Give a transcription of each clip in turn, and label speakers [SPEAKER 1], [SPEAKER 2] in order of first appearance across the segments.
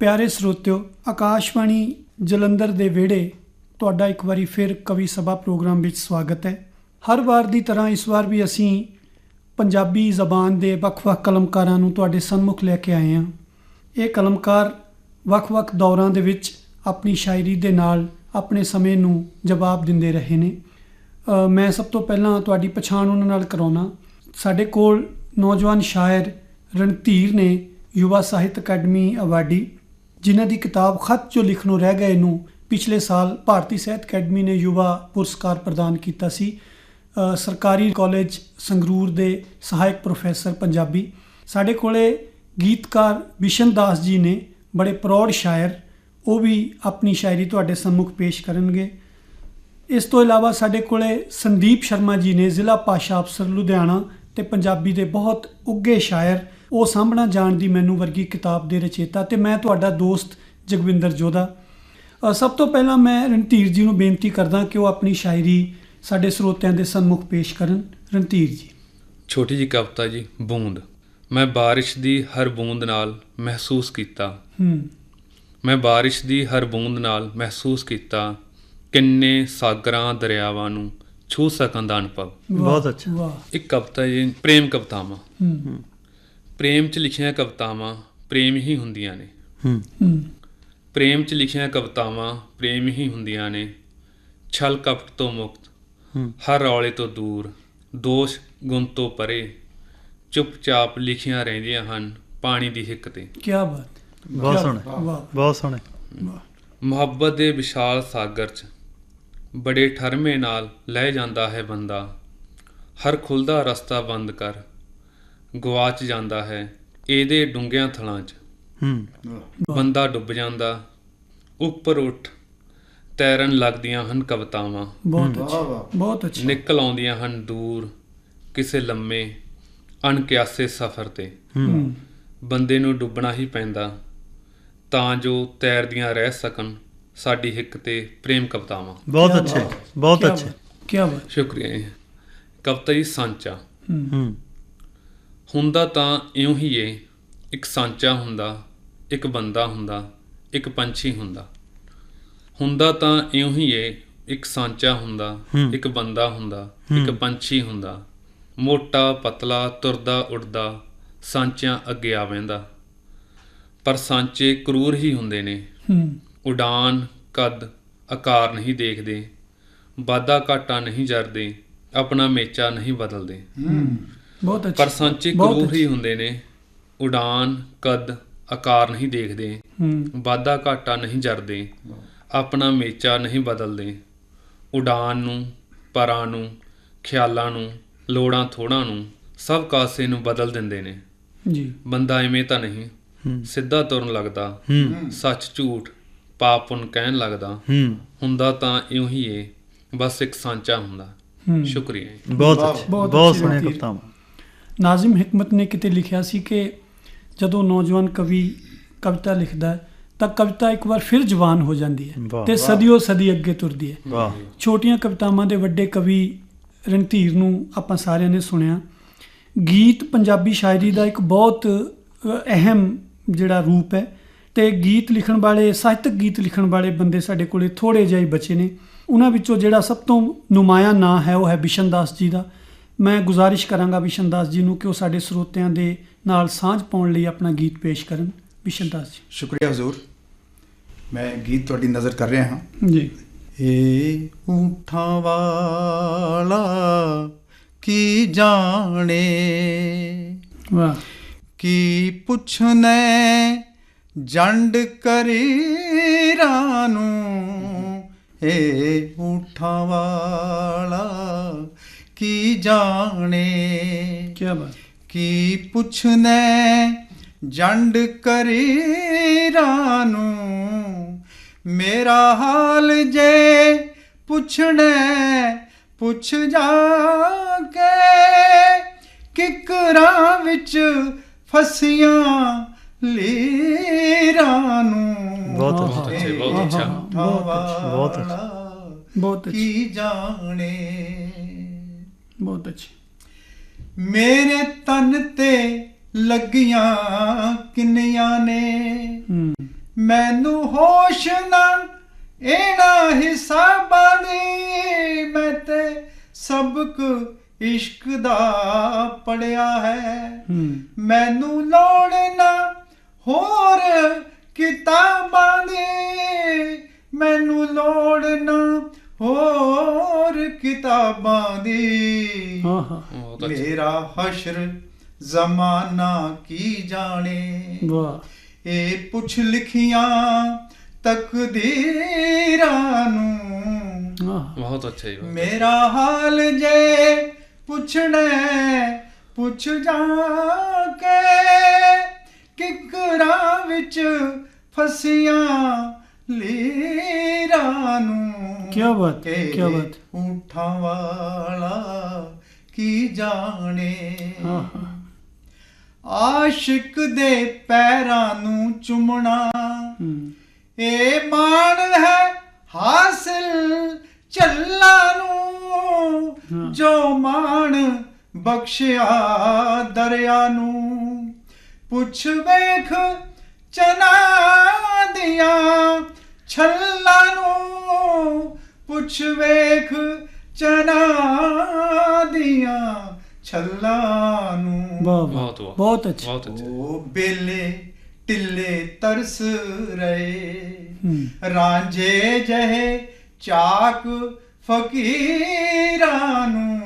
[SPEAKER 1] ਪਿਆਰੇ ਸਰੋਤਿਓ, ਆਕਾਸ਼ਵਾਣੀ ਜਲੰਧਰ ਦੇ ਵਿਹੜੇ ਤੁਹਾਡਾ ਇੱਕ ਵਾਰੀ ਫਿਰ ਕਵੀ ਸਭਾ ਪ੍ਰੋਗਰਾਮ ਵਿੱਚ ਸਵਾਗਤ ਹੈ। ਹਰ ਵਾਰ ਦੀ ਤਰ੍ਹਾਂ ਇਸ ਵਾਰ ਵੀ ਅਸੀਂ ਪੰਜਾਬੀ ਜ਼ਬਾਨ ਦੇ ਵੱਖ-ਵੱਖ ਕਲਮਕਾਰਾਂ ਨੂੰ ਤੁਹਾਡੇ ਸਨਮੁਖ ਲੈ ਕੇ ਆਏ ਹਾਂ। ਇਹ ਕਲਮਕਾਰ ਵੱਖ-ਵੱਖ ਦੌਰਾਂ ਦੇ ਵਿੱਚ ਆਪਣੀ ਸ਼ਾਇਰੀ ਦੇ ਨਾਲ ਆਪਣੇ ਸਮੇਂ ਨੂੰ ਜਵਾਬ ਦਿੰਦੇ ਰਹੇ ਨੇ। ਮੈਂ ਸਭ ਤੋਂ ਪਹਿਲਾਂ ਤੁਹਾਡੀ ਪਛਾਣ ਉਹਨਾਂ ਨਾਲ ਕਰਾਉਣਾ। ਸਾਡੇ ਕੋਲ ਨੌਜਵਾਨ ਸ਼ਾਇਰ ਰਣਧੀਰ ਨੇ ਯੁਵਾ ਸਾਹਿਤ ਅਕੈਡਮੀ ਅਵਾਰਡੀ ਜਿਨ੍ਹਾਂ ਦੀ ਕਿਤਾਬ ਖਤ ਜੋ ਲਿਖਣੋਂ ਰਹਿ ਗਏ ਨੂੰ ਪਿਛਲੇ ਸਾਲ ਭਾਰਤੀ ਸਾਹਿਤ ਅਕੈਡਮੀ ਨੇ ਯੁਵਾ ਪੁਰਸਕਾਰ ਪ੍ਰਦਾਨ ਕੀਤਾ ਸੀ। ਸਰਕਾਰੀ ਕਾਲਜ ਸੰਗਰੂਰ ਦੇ ਸਹਾਇਕ ਪ੍ਰੋਫੈਸਰ ਪੰਜਾਬੀ। ਸਾਡੇ ਕੋਲੇ ਗੀਤਕਾਰ ਬਿਸ਼ਨ ਦਾਸ ਜੀ ਨੇ ਬੜੇ ਪ੍ਰੌੜ ਸ਼ਾਇਰ, ਉਹ ਵੀ ਆਪਣੀ ਸ਼ਾਇਰੀ ਤੁਹਾਡੇ ਸਾਹਮਣੇ ਪੇਸ਼ ਕਰਨਗੇ। ਇਸ ਤੋਂ ਇਲਾਵਾ ਸਾਡੇ ਕੋਲੇ ਸੰਦੀਪ ਸ਼ਰਮਾ ਜੀ ਨੇ ਜ਼ਿਲ੍ਹਾ ਭਾਸ਼ਾ ਅਫਸਰ ਲੁਧਿਆਣਾ ਤੇ ਪੰਜਾਬੀ ਦੇ ਬਹੁਤ ਉੱਗੇ ਸ਼ਾਇਰ ਉਹ ਸਾਹਮਣਾ ਜਾਣ ਦੀ ਮੈਨੂੰ ਵਰਗੀ ਕਿਤਾਬ ਦੇ ਰਚੇਤਾ ਤੇ ਮੈਂ ਤੁਹਾਡਾ ਦੋਸਤ ਜਗਵਿੰਦਰ ਜੋਧਾ। ਸਭ ਤੋਂ ਪਹਿਲਾਂ ਮੈਂ ਰਣਧੀਰ ਜੀ ਨੂੰ ਬੇਨਤੀ ਕਰਦਾ ਕਿ ਉਹ ਆਪਣੀ ਸ਼ਾਇਰੀ ਸਾਡੇ ਸਰੋਤਿਆਂ ਦੇ ਸਨਮੁਖ ਪੇਸ਼ ਕਰਨ। ਰਣਧੀਰ ਜੀ।
[SPEAKER 2] ਛੋਟੀ ਜੀ ਕਵਿਤਾ ਜੀ ਬੂੰਦ। ਮੈਂ ਬਾਰਿਸ਼ ਦੀ ਹਰ ਬੂੰਦ ਨਾਲ ਮਹਿਸੂਸ ਕੀਤਾ।
[SPEAKER 1] ਹੂੰ।
[SPEAKER 2] ਮੈਂ ਬਾਰਿਸ਼ ਦੀ ਹਰ ਬੂੰਦ ਨਾਲ ਮਹਿਸੂਸ ਕੀਤਾ। ਕਿੰਨੇ ਸਾਗਰਾਂ ਦਰਿਆਵਾਂ ਨੂੰ ਛੂ ਸਕਣ ਦਾ ਅਨੁਭਵ।
[SPEAKER 3] ਬਹੁਤ ਅੱਛਾ।
[SPEAKER 1] ਵਾਹ।
[SPEAKER 2] ਇੱਕ ਕਵਿਤਾ ਜੀ ਪ੍ਰੇਮ ਕਵਿਤਾਵਾਂ।
[SPEAKER 1] ਹੂੰ।
[SPEAKER 2] ਪ੍ਰੇਮ 'ਚ ਲਿਖੀਆਂ ਕਵਿਤਾਵਾਂ ਪ੍ਰੇਮ ਹੀ ਹੁੰਦੀਆਂ ਨੇ।
[SPEAKER 3] ਹੂੰ।
[SPEAKER 2] ਪ੍ਰੇਮ 'ਚ ਲਿਖੀਆਂ ਕਵਿਤਾਵਾਂ ਪ੍ਰੇਮ ਹੀ ਹੁੰਦੀਆਂ ਨੇ। ਛਲ ਕਪਟ ਤੋਂ ਮੁਕਤ
[SPEAKER 3] ਹੂੰ।
[SPEAKER 2] ਹਰ ਰੌਲੇ ਤੋਂ ਦੂਰ ਦੋਸ਼ ਗੁਣ ਤੋਂ ਪਰੇ ਚੁੱਪਚਾਪ ਲਿਖੀਆਂ ਰਹਿੰਦੀਆਂ ਹਨ ਪਾਣੀ ਦੀ ਹਿੱਕ ਤੇ।
[SPEAKER 1] ਕੀ ਬਾਤ।
[SPEAKER 3] ਬਹੁਤ ਸੋਹਣੇ।
[SPEAKER 1] ਵਾਹ।
[SPEAKER 3] ਬਹੁਤ ਸੋਹਣੇ।
[SPEAKER 2] ਮੁਹੱਬਤ ਦੇ ਵਿਸ਼ਾਲ ਸਾਗਰ 'ਚ ਬੜੇ ਠਰਮੇ ਨਾਲ ਲੈ ਜਾਂਦਾ ਹੈ ਬੰਦਾ। ਹਰ ਖੁੱਲਦਾ ਰਸਤਾ ਬੰਦ ਕਰ ਗਵਾਚ ਜਾਂਦਾ ਹੈ ਇਹਦੇ ਡੂੰਘਿਆਂ ਥਲਾਂ 'ਚ।
[SPEAKER 3] ਹੂੰ।
[SPEAKER 2] ਬੰਦਾ ਡੁੱਬ ਜਾਂਦਾ ਉੱਪਰ ਉੱਠ ਤੈਰਨ ਲੱਗਦੀਆਂ ਹਨ ਕਵਿਤਾਵਾਂ।
[SPEAKER 1] ਬਹੁਤ ਅੱਛਾ ਬਹੁਤ ਅੱਛਾ।
[SPEAKER 2] ਨਿਕਲ ਆਉਂਦੀਆਂ ਹਨ ਦੂਰ ਕਿਸੇ ਲੰਮੇ ਅਣਕਿਆਸੇ ਸਫ਼ਰ ਤੇ।
[SPEAKER 1] ਹੂੰ।
[SPEAKER 2] ਬੰਦੇ ਨੂੰ ਡੁੱਬਣਾ ਹੀ ਪੈਂਦਾ ਤਾਂ ਜੋ ਤੈਰਦੀਆਂ ਰਹਿ ਸਕਣ ਸਾਡੀ ਹਿੱਕ ਤੇ ਪ੍ਰੇਮ ਕਵਿਤਾਵਾਂ।
[SPEAKER 3] ਬਹੁਤ ਅੱਛੇ ਬਹੁਤ ਅੱਛੇ।
[SPEAKER 1] ਕਿਆ ਬਾਤ।
[SPEAKER 2] ਸ਼ੁਕਰੀਆ ਕਵਿਤਾ ਜੀ ਸਾਂਚਾ
[SPEAKER 1] ਹੂੰ।
[SPEAKER 3] ਹੂੰ।
[SPEAKER 2] ਹੁੰਦਾ ਤਾਂ ਇਉਂ ਹੀ ਏ ਇੱਕ ਸਾਂਚਾ ਹੁੰਦਾ ਇੱਕ ਬੰਦਾ ਹੁੰਦਾ ਇੱਕ ਪੰਛੀ ਹੁੰਦਾ। ਹੁੰਦਾ ਤਾਂ ਇਉਂ ਹੀ ਏ ਇੱਕ ਸਾਂਚਾ ਹੁੰਦਾ। ਇੱਕ ਬੰਦਾ ਹੁੰਦਾ ਇੱਕ। ਪੰਛੀ ਹੁੰਦਾ। ਮੋਟਾ ਪਤਲਾ ਤੁਰਦਾ ਉੱਡਦਾ ਸਾਂਚਿਆਂ ਅੱਗੇ ਆ ਵਹਿੰਦਾ ਪਰ ਸਾਂਚੇ ਕਰੂਰ ਹੀ ਹੁੰਦੇ ਨੇ। ਉਡਾਨ ਕੱਦ ਆਕਾਰ ਨਹੀਂ ਦੇਖਦੇ। ਵਾਧਾ ਘਾਟਾ ਨਹੀਂ ਜਰਦੇ। ਆਪਣਾ ਮੇਚਾ ਨਹੀਂ ਬਦਲਦੇ।
[SPEAKER 1] ਬਹੁਤ ਅੱਛਾ।
[SPEAKER 2] ਪਰ ਸਾਂਚੇ ਕਰੂਰ ਹੀ। ਹੁੰਦੇ ਨੇ। ਉਡਾਨ ਕੱਦ ਆਕਾਰ ਨਹੀਂ ਦੇਖਦੇ।
[SPEAKER 1] ਹੂੰ।
[SPEAKER 2] ਵਾਧਾ ਘਾਟਾ ਨਹੀਂ ਜਰਦੇ। ਆਪਣਾ ਮੇਚਾ ਨਹੀਂ ਬਦਲਦੇ। ਉਡਾਨ ਨੂੰ ਪਰਾਂ ਨੂੰ ਖਿਆਲਾਂ ਨੂੰ ਲੋੜਾਂ ਥੋੜਾਂ ਨੂੰ ਸਭ ਕਾਸੇ ਨੂੰ ਬਦਲ ਦਿੰਦੇ ਨੇ।
[SPEAKER 1] ਜੀ।
[SPEAKER 2] ਬੰਦਾ ਐਵੇਂ ਤਾਂ ਨਹੀਂ।
[SPEAKER 3] ਹੂੰ।
[SPEAKER 2] ਸਿੱਧਾ ਤੁਰਨ ਲੱਗਦਾ।
[SPEAKER 3] ਹੂੰ।
[SPEAKER 2] ਸੱਚ ਝੂਠ ਪਾਪ ਪੁੰਨ ਕਹਿਣ ਲੱਗਦਾ।
[SPEAKER 3] ਹੂੰ।
[SPEAKER 2] ਹੁੰਦਾ ਤਾਂ ਇਉਂ ਹੀ ਏ। ਬਸ ਇੱਕ ਸਾਂਚਾ ਹੁੰਦਾ।
[SPEAKER 1] ਹੂੰ।
[SPEAKER 2] ਸ਼ੁਕਰੀਆ।
[SPEAKER 3] ਬਹੁਤ
[SPEAKER 1] ਬਹੁਤ
[SPEAKER 3] ਸੋਹਣੀਆਂ। ਕਵਿਤਾਵਾਂ।
[SPEAKER 1] ਨਾਜ਼ਿਮ ਹਿਕਮਤ ਨੇ ਕਿਤੇ ਲਿਖਿਆ ਸੀ ਕਿ ਜਦੋਂ ਨੌਜਵਾਨ ਕਵੀ ਕਵਿਤਾ ਲਿਖਦਾ ਹੈ ਤਾਂ ਕਵਿਤਾ ਇੱਕ ਵਾਰ ਫਿਰ ਜਵਾਨ ਹੋ ਜਾਂਦੀ ਹੈ ਤੇ। ਸਦੀਓ ਸਦੀ ਅੱਗੇ ਤੁਰਦੀ ਹੈ। ਛੋਟੀਆਂ ਕਵਿਤਾਵਾਂ ਦੇ ਵੱਡੇ ਕਵੀ ਰਣਧੀਰ ਨੂੰ ਆਪਾਂ ਸਾਰਿਆਂ ਨੇ ਸੁਣਿਆ। ਗੀਤ ਪੰਜਾਬੀ ਸ਼ਾਇਰੀ ਦਾ ਇੱਕ ਬਹੁਤ ਅਹਿਮ ਜਿਹੜਾ ਰੂਪ ਹੈ ਤੇ ਗੀਤ ਲਿਖਣ ਵਾਲੇ ਸਾਹਿਤਕ ਗੀਤ ਲਿਖਣ ਵਾਲੇ ਬੰਦੇ ਸਾਡੇ ਕੋਲੇ ਥੋੜੇ ਜਿਹੇ ਬਚੇ ਨੇ। ਉਹਨਾਂ ਵਿੱਚੋਂ ਜਿਹੜਾ ਸਭ ਤੋਂ ਨੁਮਾਇਆ ਨਾਂ ਹੈ ਉਹ ਹੈ ਬਿਸ਼ਨ ਦਾਸ ਜੀ ਦਾ। ਮੈਂ ਗੁਜ਼ਾਰਿਸ਼ ਕਰਾਂਗਾ ਬਿਸ਼ਨ ਦਾਸ ਜੀ ਨੂੰ ਕਿ ਉਹ ਸਾਡੇ ਸਰੋਤਿਆਂ ਦੇ ਨਾਲ ਸਾਂਝ ਪਾਉਣ ਲਈ ਆਪਣਾ ਗੀਤ ਪੇਸ਼ ਕਰਨ। ਬਿਸ਼ਨ ਦਾਸ ਜੀ।
[SPEAKER 4] ਸ਼ੁਕਰੀਆ ਹਜ਼ੂਰ। ਮੈਂ ਗੀਤ ਤੁਹਾਡੀ ਨਜ਼ਰ ਕਰ ਰਿਹਾ ਹਾਂ।
[SPEAKER 1] ਜੀ।
[SPEAKER 4] ਏ ਊਠਾਂ ਵਾਲਾ ਕੀ ਜਾਣੇ?
[SPEAKER 1] ਵਾਹ।
[SPEAKER 4] ਕੀ ਪੁੱਛਨੇ ਜੰਡ ਕਰੀਰਾਂ ਨੂੰ? ਏ ਊਠਾਂ ਵਾਲਾ ਕੀ ਜਾਣੇ?
[SPEAKER 1] ਕੀ ਬਾਤ।
[SPEAKER 4] ਕੀ ਪੁੱਛਨੇ? ਜੰਡ ਕਰੀਰਾਂ ਨੂੰ ਮੇਰਾ ਹਾਲ ਜੇ ਪੁੱਛਣੇ ਪੁੱਛ ਜਾ ਕੇ। ਕਿਕਰਾਂ ਵਿੱਚ ਫਸੀਆਂ ਲੀਰਾਂ ਨੂੰ
[SPEAKER 3] ਬਹੁਤ
[SPEAKER 2] ਬਹੁਤ ਅੱਛੇ, ਬਹੁਤ ਅੱਛਾ।
[SPEAKER 1] ਬਹੁਤ ਅੱਛਾ।
[SPEAKER 3] ਬਹੁਤ
[SPEAKER 4] ਕੀ ਜਾਣੇ?
[SPEAKER 1] ਬਹੁਤ ਅੱਛੀ।
[SPEAKER 4] ਮੇਰੇ ਤਨ ਤੇ ਲੱਗੀਆਂ ਕਿੰਨੀਆਂ ਨੇ?
[SPEAKER 1] ਹੂੰ।
[SPEAKER 4] ਮੈਨੂੰ ਹੋਸ਼ ਨਾ ਇਹਨਾਂ ਹਿਸਾਬਾਂ ਦੀ। ਮੈਂ ਤੇ ਸਬਕ ਇਸ਼ਕ ਦਾ ਪੜਿਆ ਹੈ।
[SPEAKER 1] ਹੂੰ।
[SPEAKER 4] ਮੈਨੂੰ ਲੋੜ ਨਾ ਹੋਰ ਕਿਤਾਬਾਂ ਦੀ। ਮੈਨੂੰ ਲੋੜ ਨਾ ਹੋਰ ਕਿਤਾਬਾਂ ਦੀ।
[SPEAKER 1] ਹਾਂ
[SPEAKER 4] ਮੇਰਾ ਹਸ਼ਰ ਜ਼ਮਾਨਾ ਕੀ ਜਾਣੇ।
[SPEAKER 1] ਵਾਹ।
[SPEAKER 4] ਇਹ ਪੁੱਛ ਲਿਖੀਆਂ ਤਕਦੀਰਾਂ ਨੂੰ।
[SPEAKER 1] ਆਹ
[SPEAKER 2] ਬਹੁਤ ਅੱਛਾ ਜੀ।
[SPEAKER 4] ਮੇਰਾ ਹਾਲ ਜੇ ਪੁੱਛਣਾ ਪੁੱਛ ਜਾ ਕੇ। ਕਿਕਰਾਂ ਵਿੱਚ ਫਸੀਆਂ ਲੀਰਾਂ ਨੂੰ।
[SPEAKER 1] ਕਿਆ ਬਾਤ, ਕਿਆ ਬਾਤ।
[SPEAKER 4] ਊਠਾਂ ਵਾਲਾ ਕੀ ਜਾਣੇ? ਆਸ਼ਿਕ ਦੇ ਪੈਰਾਂ ਨੂੰ ਚੁੰਮਣਾ। ਇਹ ਮਾਣ ਹੈ ਹਾਸਿਲ ਚੱਲਾ ਨੂੰ। ਜੋ ਮਾਣ ਬਖਸ਼ਿਆ ਦਰਿਆ ਨੂੰ। ਪੁੱਛ ਵੇਖ ਚਨਾ ਦੀਆਂ ਛੱਲਾਂ ਨੂੰ। ਪੁੱਛ ਵੇਖ ਚਨਾ ਦੀਆਂ ਛੱਲਾਂ ਨੂੰ।
[SPEAKER 1] ਵਾਹ
[SPEAKER 2] ਬਹੁਤ ਵਾਹ।
[SPEAKER 1] ਬਹੁਤ ਅੱਛਾ।
[SPEAKER 2] ਬਹੁਤ ਅੱਛਾ।
[SPEAKER 4] ਉਹ ਬੇਲੇ ਟਿੱਲੇ ਤਰਸ ਰਹੇ। ਰਾਂਝੇ ਜਹੇ ਚਾਕ ਫਕੀਰਾਂ ਨੂੰ।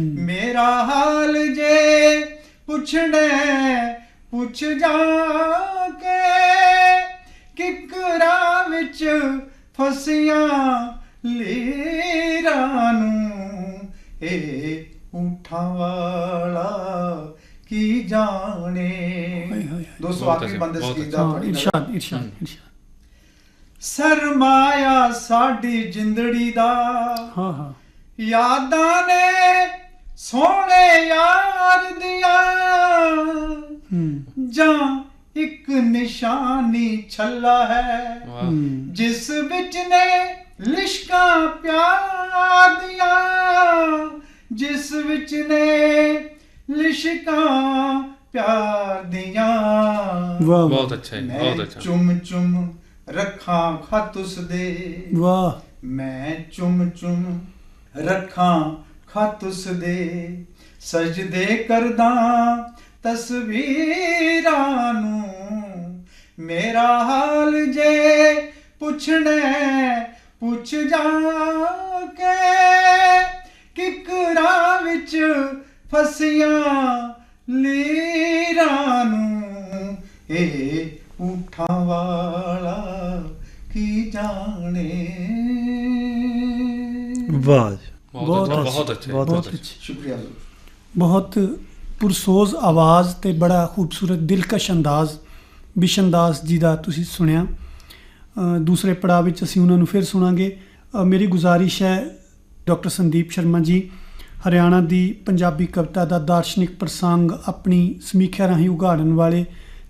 [SPEAKER 4] ਮੇਰਾ ਹਾਲ ਜੇ ਪੁੱਛਣੇ ਪੁੱਛ ਜਾ ਕੇ ਕਿਕਰਾਂ ਵਿੱਚ ਫਸੀਆਂ ਲੀਰਾਂ ਨੂੰ ਇਹ ਊਠਾਂ ਵਾਲਾ ਕੀ ਜਾਣੇ। ਦੋਸਤੋ ਆਖਰੀ
[SPEAKER 2] ਅੱਛਾ,
[SPEAKER 4] ਬੰਦੇ
[SPEAKER 2] ਬਹੁਤ
[SPEAKER 4] ਸਕੀਦਾ
[SPEAKER 1] ਹਾਂ
[SPEAKER 4] ਪੜੀ
[SPEAKER 1] ਇਰਸ਼ਾਦ ਇਰਸ਼ਾਦ ਇਰਸ਼ਾਦ।
[SPEAKER 4] ਸਰਮਾਇਆ ਸਾਡੀ ਜਿੰਦੜੀ ਦਾ।
[SPEAKER 1] ਹਾਂ ਹਾਂ।
[SPEAKER 4] ਯਾਦਾਂ ਨੇ ਸੋਹਣੇ ਯਾਰ ਦੀਆਂ।
[SPEAKER 1] ਹੂੰ।
[SPEAKER 4] ਜਾਂ ਇੱਕ ਨਿਸ਼ਾਨੀ ਛੱਲਾ ਹੂੰ। ਜਿਸ ਵਿੱਚ ਨੇ ਲਿਸ਼ਕਾਂ ਪਿਆਰ ਦੀਆਂ ਜਿਸ ਵਿੱਚ ਨੇ ਲਿਸ਼ਕਾਂ ਪਿਆਰ ਦੀਆਂ।
[SPEAKER 1] ਵਾਹ।
[SPEAKER 2] ਬਹੁਤ ਅੱਛਾ ਜੀ ਬਹੁਤ
[SPEAKER 4] ਮੈਂ
[SPEAKER 2] ਅੱਛਾ।
[SPEAKER 4] ਚੁੰਮ ਚੁੰਮ ਰੱਖਾਂ ਖਤ ਉਸ ਦੇ
[SPEAKER 1] ਵਾਹ।
[SPEAKER 4] ਮੈਂ ਚੁੰਮ ਚੁੰਮ ਰੱਖਾਂ ਖਤ ਉਸ ਦੇ ਸਜਦੇ ਕਰਦਾ ਤਸਵੀਰਾਂ ਨੂੰ। ਮੇਰਾ ਹਾਲ ਜੇ ਪੁੱਛਣਾ ਪੁੱਛ ਜਾ ਕੇ ਕਿਕਰਾਂ ਵਿੱਚ ਫਸੀਆਂ ਲੀਰਾਂ ਨੂੰ। ਇਹ ਊਠਾਂ ਵਾਲਾ ਕੀ ਜਾਣੇ?
[SPEAKER 3] ਵਾਹ
[SPEAKER 2] ਬਹੁਤ
[SPEAKER 1] ਬਹੁਤ
[SPEAKER 2] ਬਹੁਤ ਅੱਛਾ
[SPEAKER 3] ਬਹੁਤ
[SPEAKER 1] ਅੱਛਾ।
[SPEAKER 4] ਸ਼ੁਕਰੀਆ
[SPEAKER 1] ਬਹੁਤ ਪੁਰਸੋਜ਼ ਆਵਾਜ਼ ਤੇ ਬੜਾ ਖੂਬਸੂਰਤ ਦਿਲਕਸ਼ ਅੰਦਾਜ਼ ਬਿਸ਼ਨ ਦਾਸ ਜੀ ਦਾ ਤੁਸੀਂ ਸੁਣਿਆ। ਦੂਸਰੇ ਪੜਾਅ ਵਿੱਚ ਅਸੀਂ ਉਹਨਾਂ ਨੂੰ ਫਿਰ ਸੁਣਾਂਗੇ। ਮੇਰੀ ਗੁਜ਼ਾਰਿਸ਼ ਹੈ ਡਾਕਟਰ ਸੰਦੀਪ ਸ਼ਰਮਾ ਜੀ, ਹਰਿਆਣਾ ਦੀ ਪੰਜਾਬੀ ਕਵਿਤਾ ਦਾ ਦਾਰਸ਼ਨਿਕ ਪ੍ਰਸੰਗ ਆਪਣੀ ਸਮੀਖਿਆ ਰਾਹੀਂ ਉਘਾੜਨ ਵਾਲੇ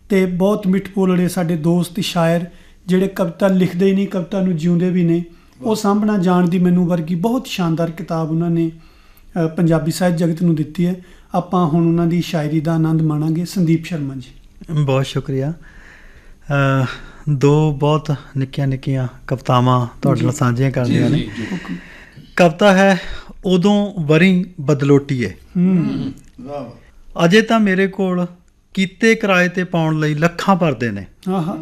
[SPEAKER 1] ਤੇ ਬਹੁਤ ਮਿੱਠ ਬੋਲੜੇ ਸਾਡੇ ਦੋਸਤ, ਸ਼ਾਇਰ, ਜਿਹੜੇ ਕਵਿਤਾ ਲਿਖਦੇ ਹੀ ਨਹੀਂ, ਕਵਿਤਾ ਨੂੰ ਜਿਉਂਦੇ ਵੀ ਨੇ, ਉਹ ਸਾਂਭਣਾ ਜਾਣ ਦੀ ਮੈਨੂੰ ਵਰਗੀ ਬਹੁਤ ਸ਼ਾਨਦਾਰ ਕਿਤਾਬ ਉਹਨਾਂ ਨੇ ਪੰਜਾਬੀ ਸਾਹਿਤ ਜਗਤ ਨੂੰ ਦਿੱਤੀ ਹੈ। ਆਪਾਂ ਹੁਣ ਉਹਨਾਂ ਦੀ ਸ਼ਾਇਰੀ ਦਾ ਆਨੰਦ ਮਾਣਾਂਗੇ। ਸੰਦੀਪ ਸ਼ਰਮਾ ਜੀ।
[SPEAKER 3] ਬਹੁਤ ਸ਼ੁਕਰੀਆ। ਦੋ ਬਹੁਤ ਨਿੱਕੀਆਂ ਨਿੱਕੀਆਂ ਕਵਿਤਾਵਾਂ ਤੁਹਾਡੇ ਨਾਲ ਸਾਂਝੀਆਂ ਕਰਨੀਆਂ
[SPEAKER 2] ਜੀ
[SPEAKER 3] ਨੇ। ਕਵਿਤਾ ਹੈ ਉਦੋਂ ਵਰੀ ਬਦਲੋਟੀਏ
[SPEAKER 1] ਹੂੰ।
[SPEAKER 4] ਵਾਹ ਵਾਹ।
[SPEAKER 3] ਅਜੇ ਤਾਂ ਮੇਰੇ ਕੋਲ ਕੀਤੇ ਕਿਰਾਏ ਤੇ ਪਾਉਣ ਲਈ ਲੱਖਾਂ ਪਰਦੇ ਨੇ।
[SPEAKER 1] ਆਹਾ।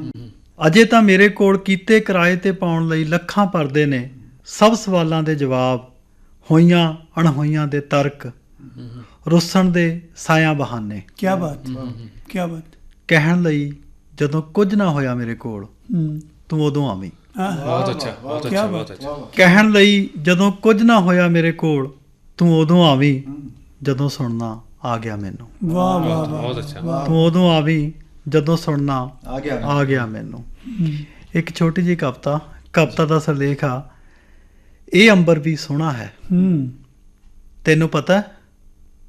[SPEAKER 3] ਅਜੇ ਤਾਂ ਮੇਰੇ ਕੋਲ ਕੀਤੇ ਕਿਰਾਏ ਤੇ ਪਾਉਣ ਲਈ ਲੱਖਾਂ ਪਰਦੇ ਨੇ। ਸਭ ਸਵਾਲਾਂ ਦੇ ਜਵਾਬ ਹੋਈਆਂ ਅਣਹੋਈਆਂ ਦੇ ਤਰਕ ਰੁੱਸਣ ਦੇ ਸਾਇਆ ਬਹਾਨੇ।
[SPEAKER 1] ਕੀ ਬਾਤ। ਕੀ ਬਾਤ।
[SPEAKER 3] ਕਹਿਣ ਲਈ ਜਦੋਂ ਕੁਝ ਨਾ ਹੋਇਆ ਮੇਰੇ ਕੋਲ
[SPEAKER 1] ਹੂੰ।
[SPEAKER 3] ਤੂੰ ਉਦੋਂ ਆਵੀਂ।
[SPEAKER 2] ਬਹੁਤ ਅੱਛਾ ਬਹੁਤ ਅੱਛਾ ਬਹੁਤ ਅੱਛਾ।
[SPEAKER 3] ਕਹਿਣ ਲਈ ਜਦੋਂ ਕੁਝ ਨਾ ਹੋਇਆ ਮੇਰੇ ਕੋਲ ਤੂੰ ਉਦੋਂ ਆਵੀਂ ਜਦੋਂ ਸੁਣਨਾ ਆ ਗਿਆ ਮੈਨੂੰ।
[SPEAKER 1] ਵਾਹ ਵਾਹ
[SPEAKER 2] ਬਹੁਤ ਅੱਛਾ।
[SPEAKER 3] ਤੂੰ ਉਦੋਂ ਆਵੀਂ ਜਦੋਂ ਸੁਣਨਾ
[SPEAKER 4] ਆ ਗਿਆ
[SPEAKER 3] ਆ ਗਿਆ ਮੈਨੂੰ। ਇੱਕ ਛੋਟੀ ਜਿਹੀ ਕਵਿਤਾ ਕਵਿਤਾ ਦਾ ਸਰਲੇਖ ਆ ਇਹ ਅੰਬਰ ਵੀ ਸੋਹਣਾ ਹੈ।
[SPEAKER 1] ਹੂੰ।
[SPEAKER 3] ਤੈਨੂੰ ਪਤਾ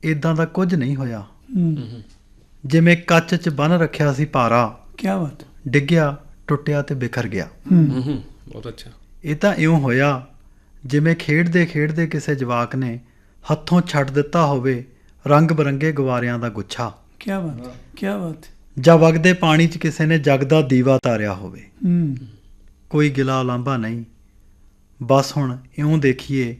[SPEAKER 3] ਇਦਾਂ ਦਾ ਕੁਝ ਨਹੀਂ ਹੋਇਆ।
[SPEAKER 1] ਹੂੰ।
[SPEAKER 3] ਜਿਵੇਂ ਕੱਚ 'ਚ ਬੰਨ ਰੱਖਿਆ ਸੀ ਪਾਰਾ
[SPEAKER 1] ਕੀ ਬਾਤ
[SPEAKER 3] ਡਿੱਗਿਆ ਟੁੱਟਿਆ ਤੇ ਬਿਖਰ ਗਿਆ।
[SPEAKER 1] ਹੂੰ।
[SPEAKER 2] ਹੂੰ ਬਹੁਤ ਅੱਛਾ।
[SPEAKER 3] ਇਹ ਤਾਂ ਇਉਂ ਹੋਇਆ ਜਿਵੇਂ ਖੇਡਦੇ ਖੇਡਦੇ ਕਿਸੇ ਜਵਾਕ ਨੇ ਹੱਥੋਂ ਛੱਡ ਦਿੱਤਾ ਹੋਵੇ ਰੰਗ ਬਰੰਗੇ ਗੁਬਾਰਿਆਂ ਦਾ ਗੁੱਛਾ।
[SPEAKER 1] ਕੀ ਬਾਤ ਕੀ ਬਾਤ
[SPEAKER 3] ਜਾਂ ਵਗਦੇ ਪਾਣੀ 'ਚ ਕਿਸੇ ਨੇ ਜਗ ਦਾ ਦੀਵਾ ਤਾਰਿਆ ਹੋਵੇ।
[SPEAKER 1] ਹੂੰ।
[SPEAKER 3] ਕੋਈ ਗਿਲਾ ਲਾਂਭਾ ਨਹੀਂ। ਬਸ ਹੁਣ ਇਉਂ ਦੇਖੀਏ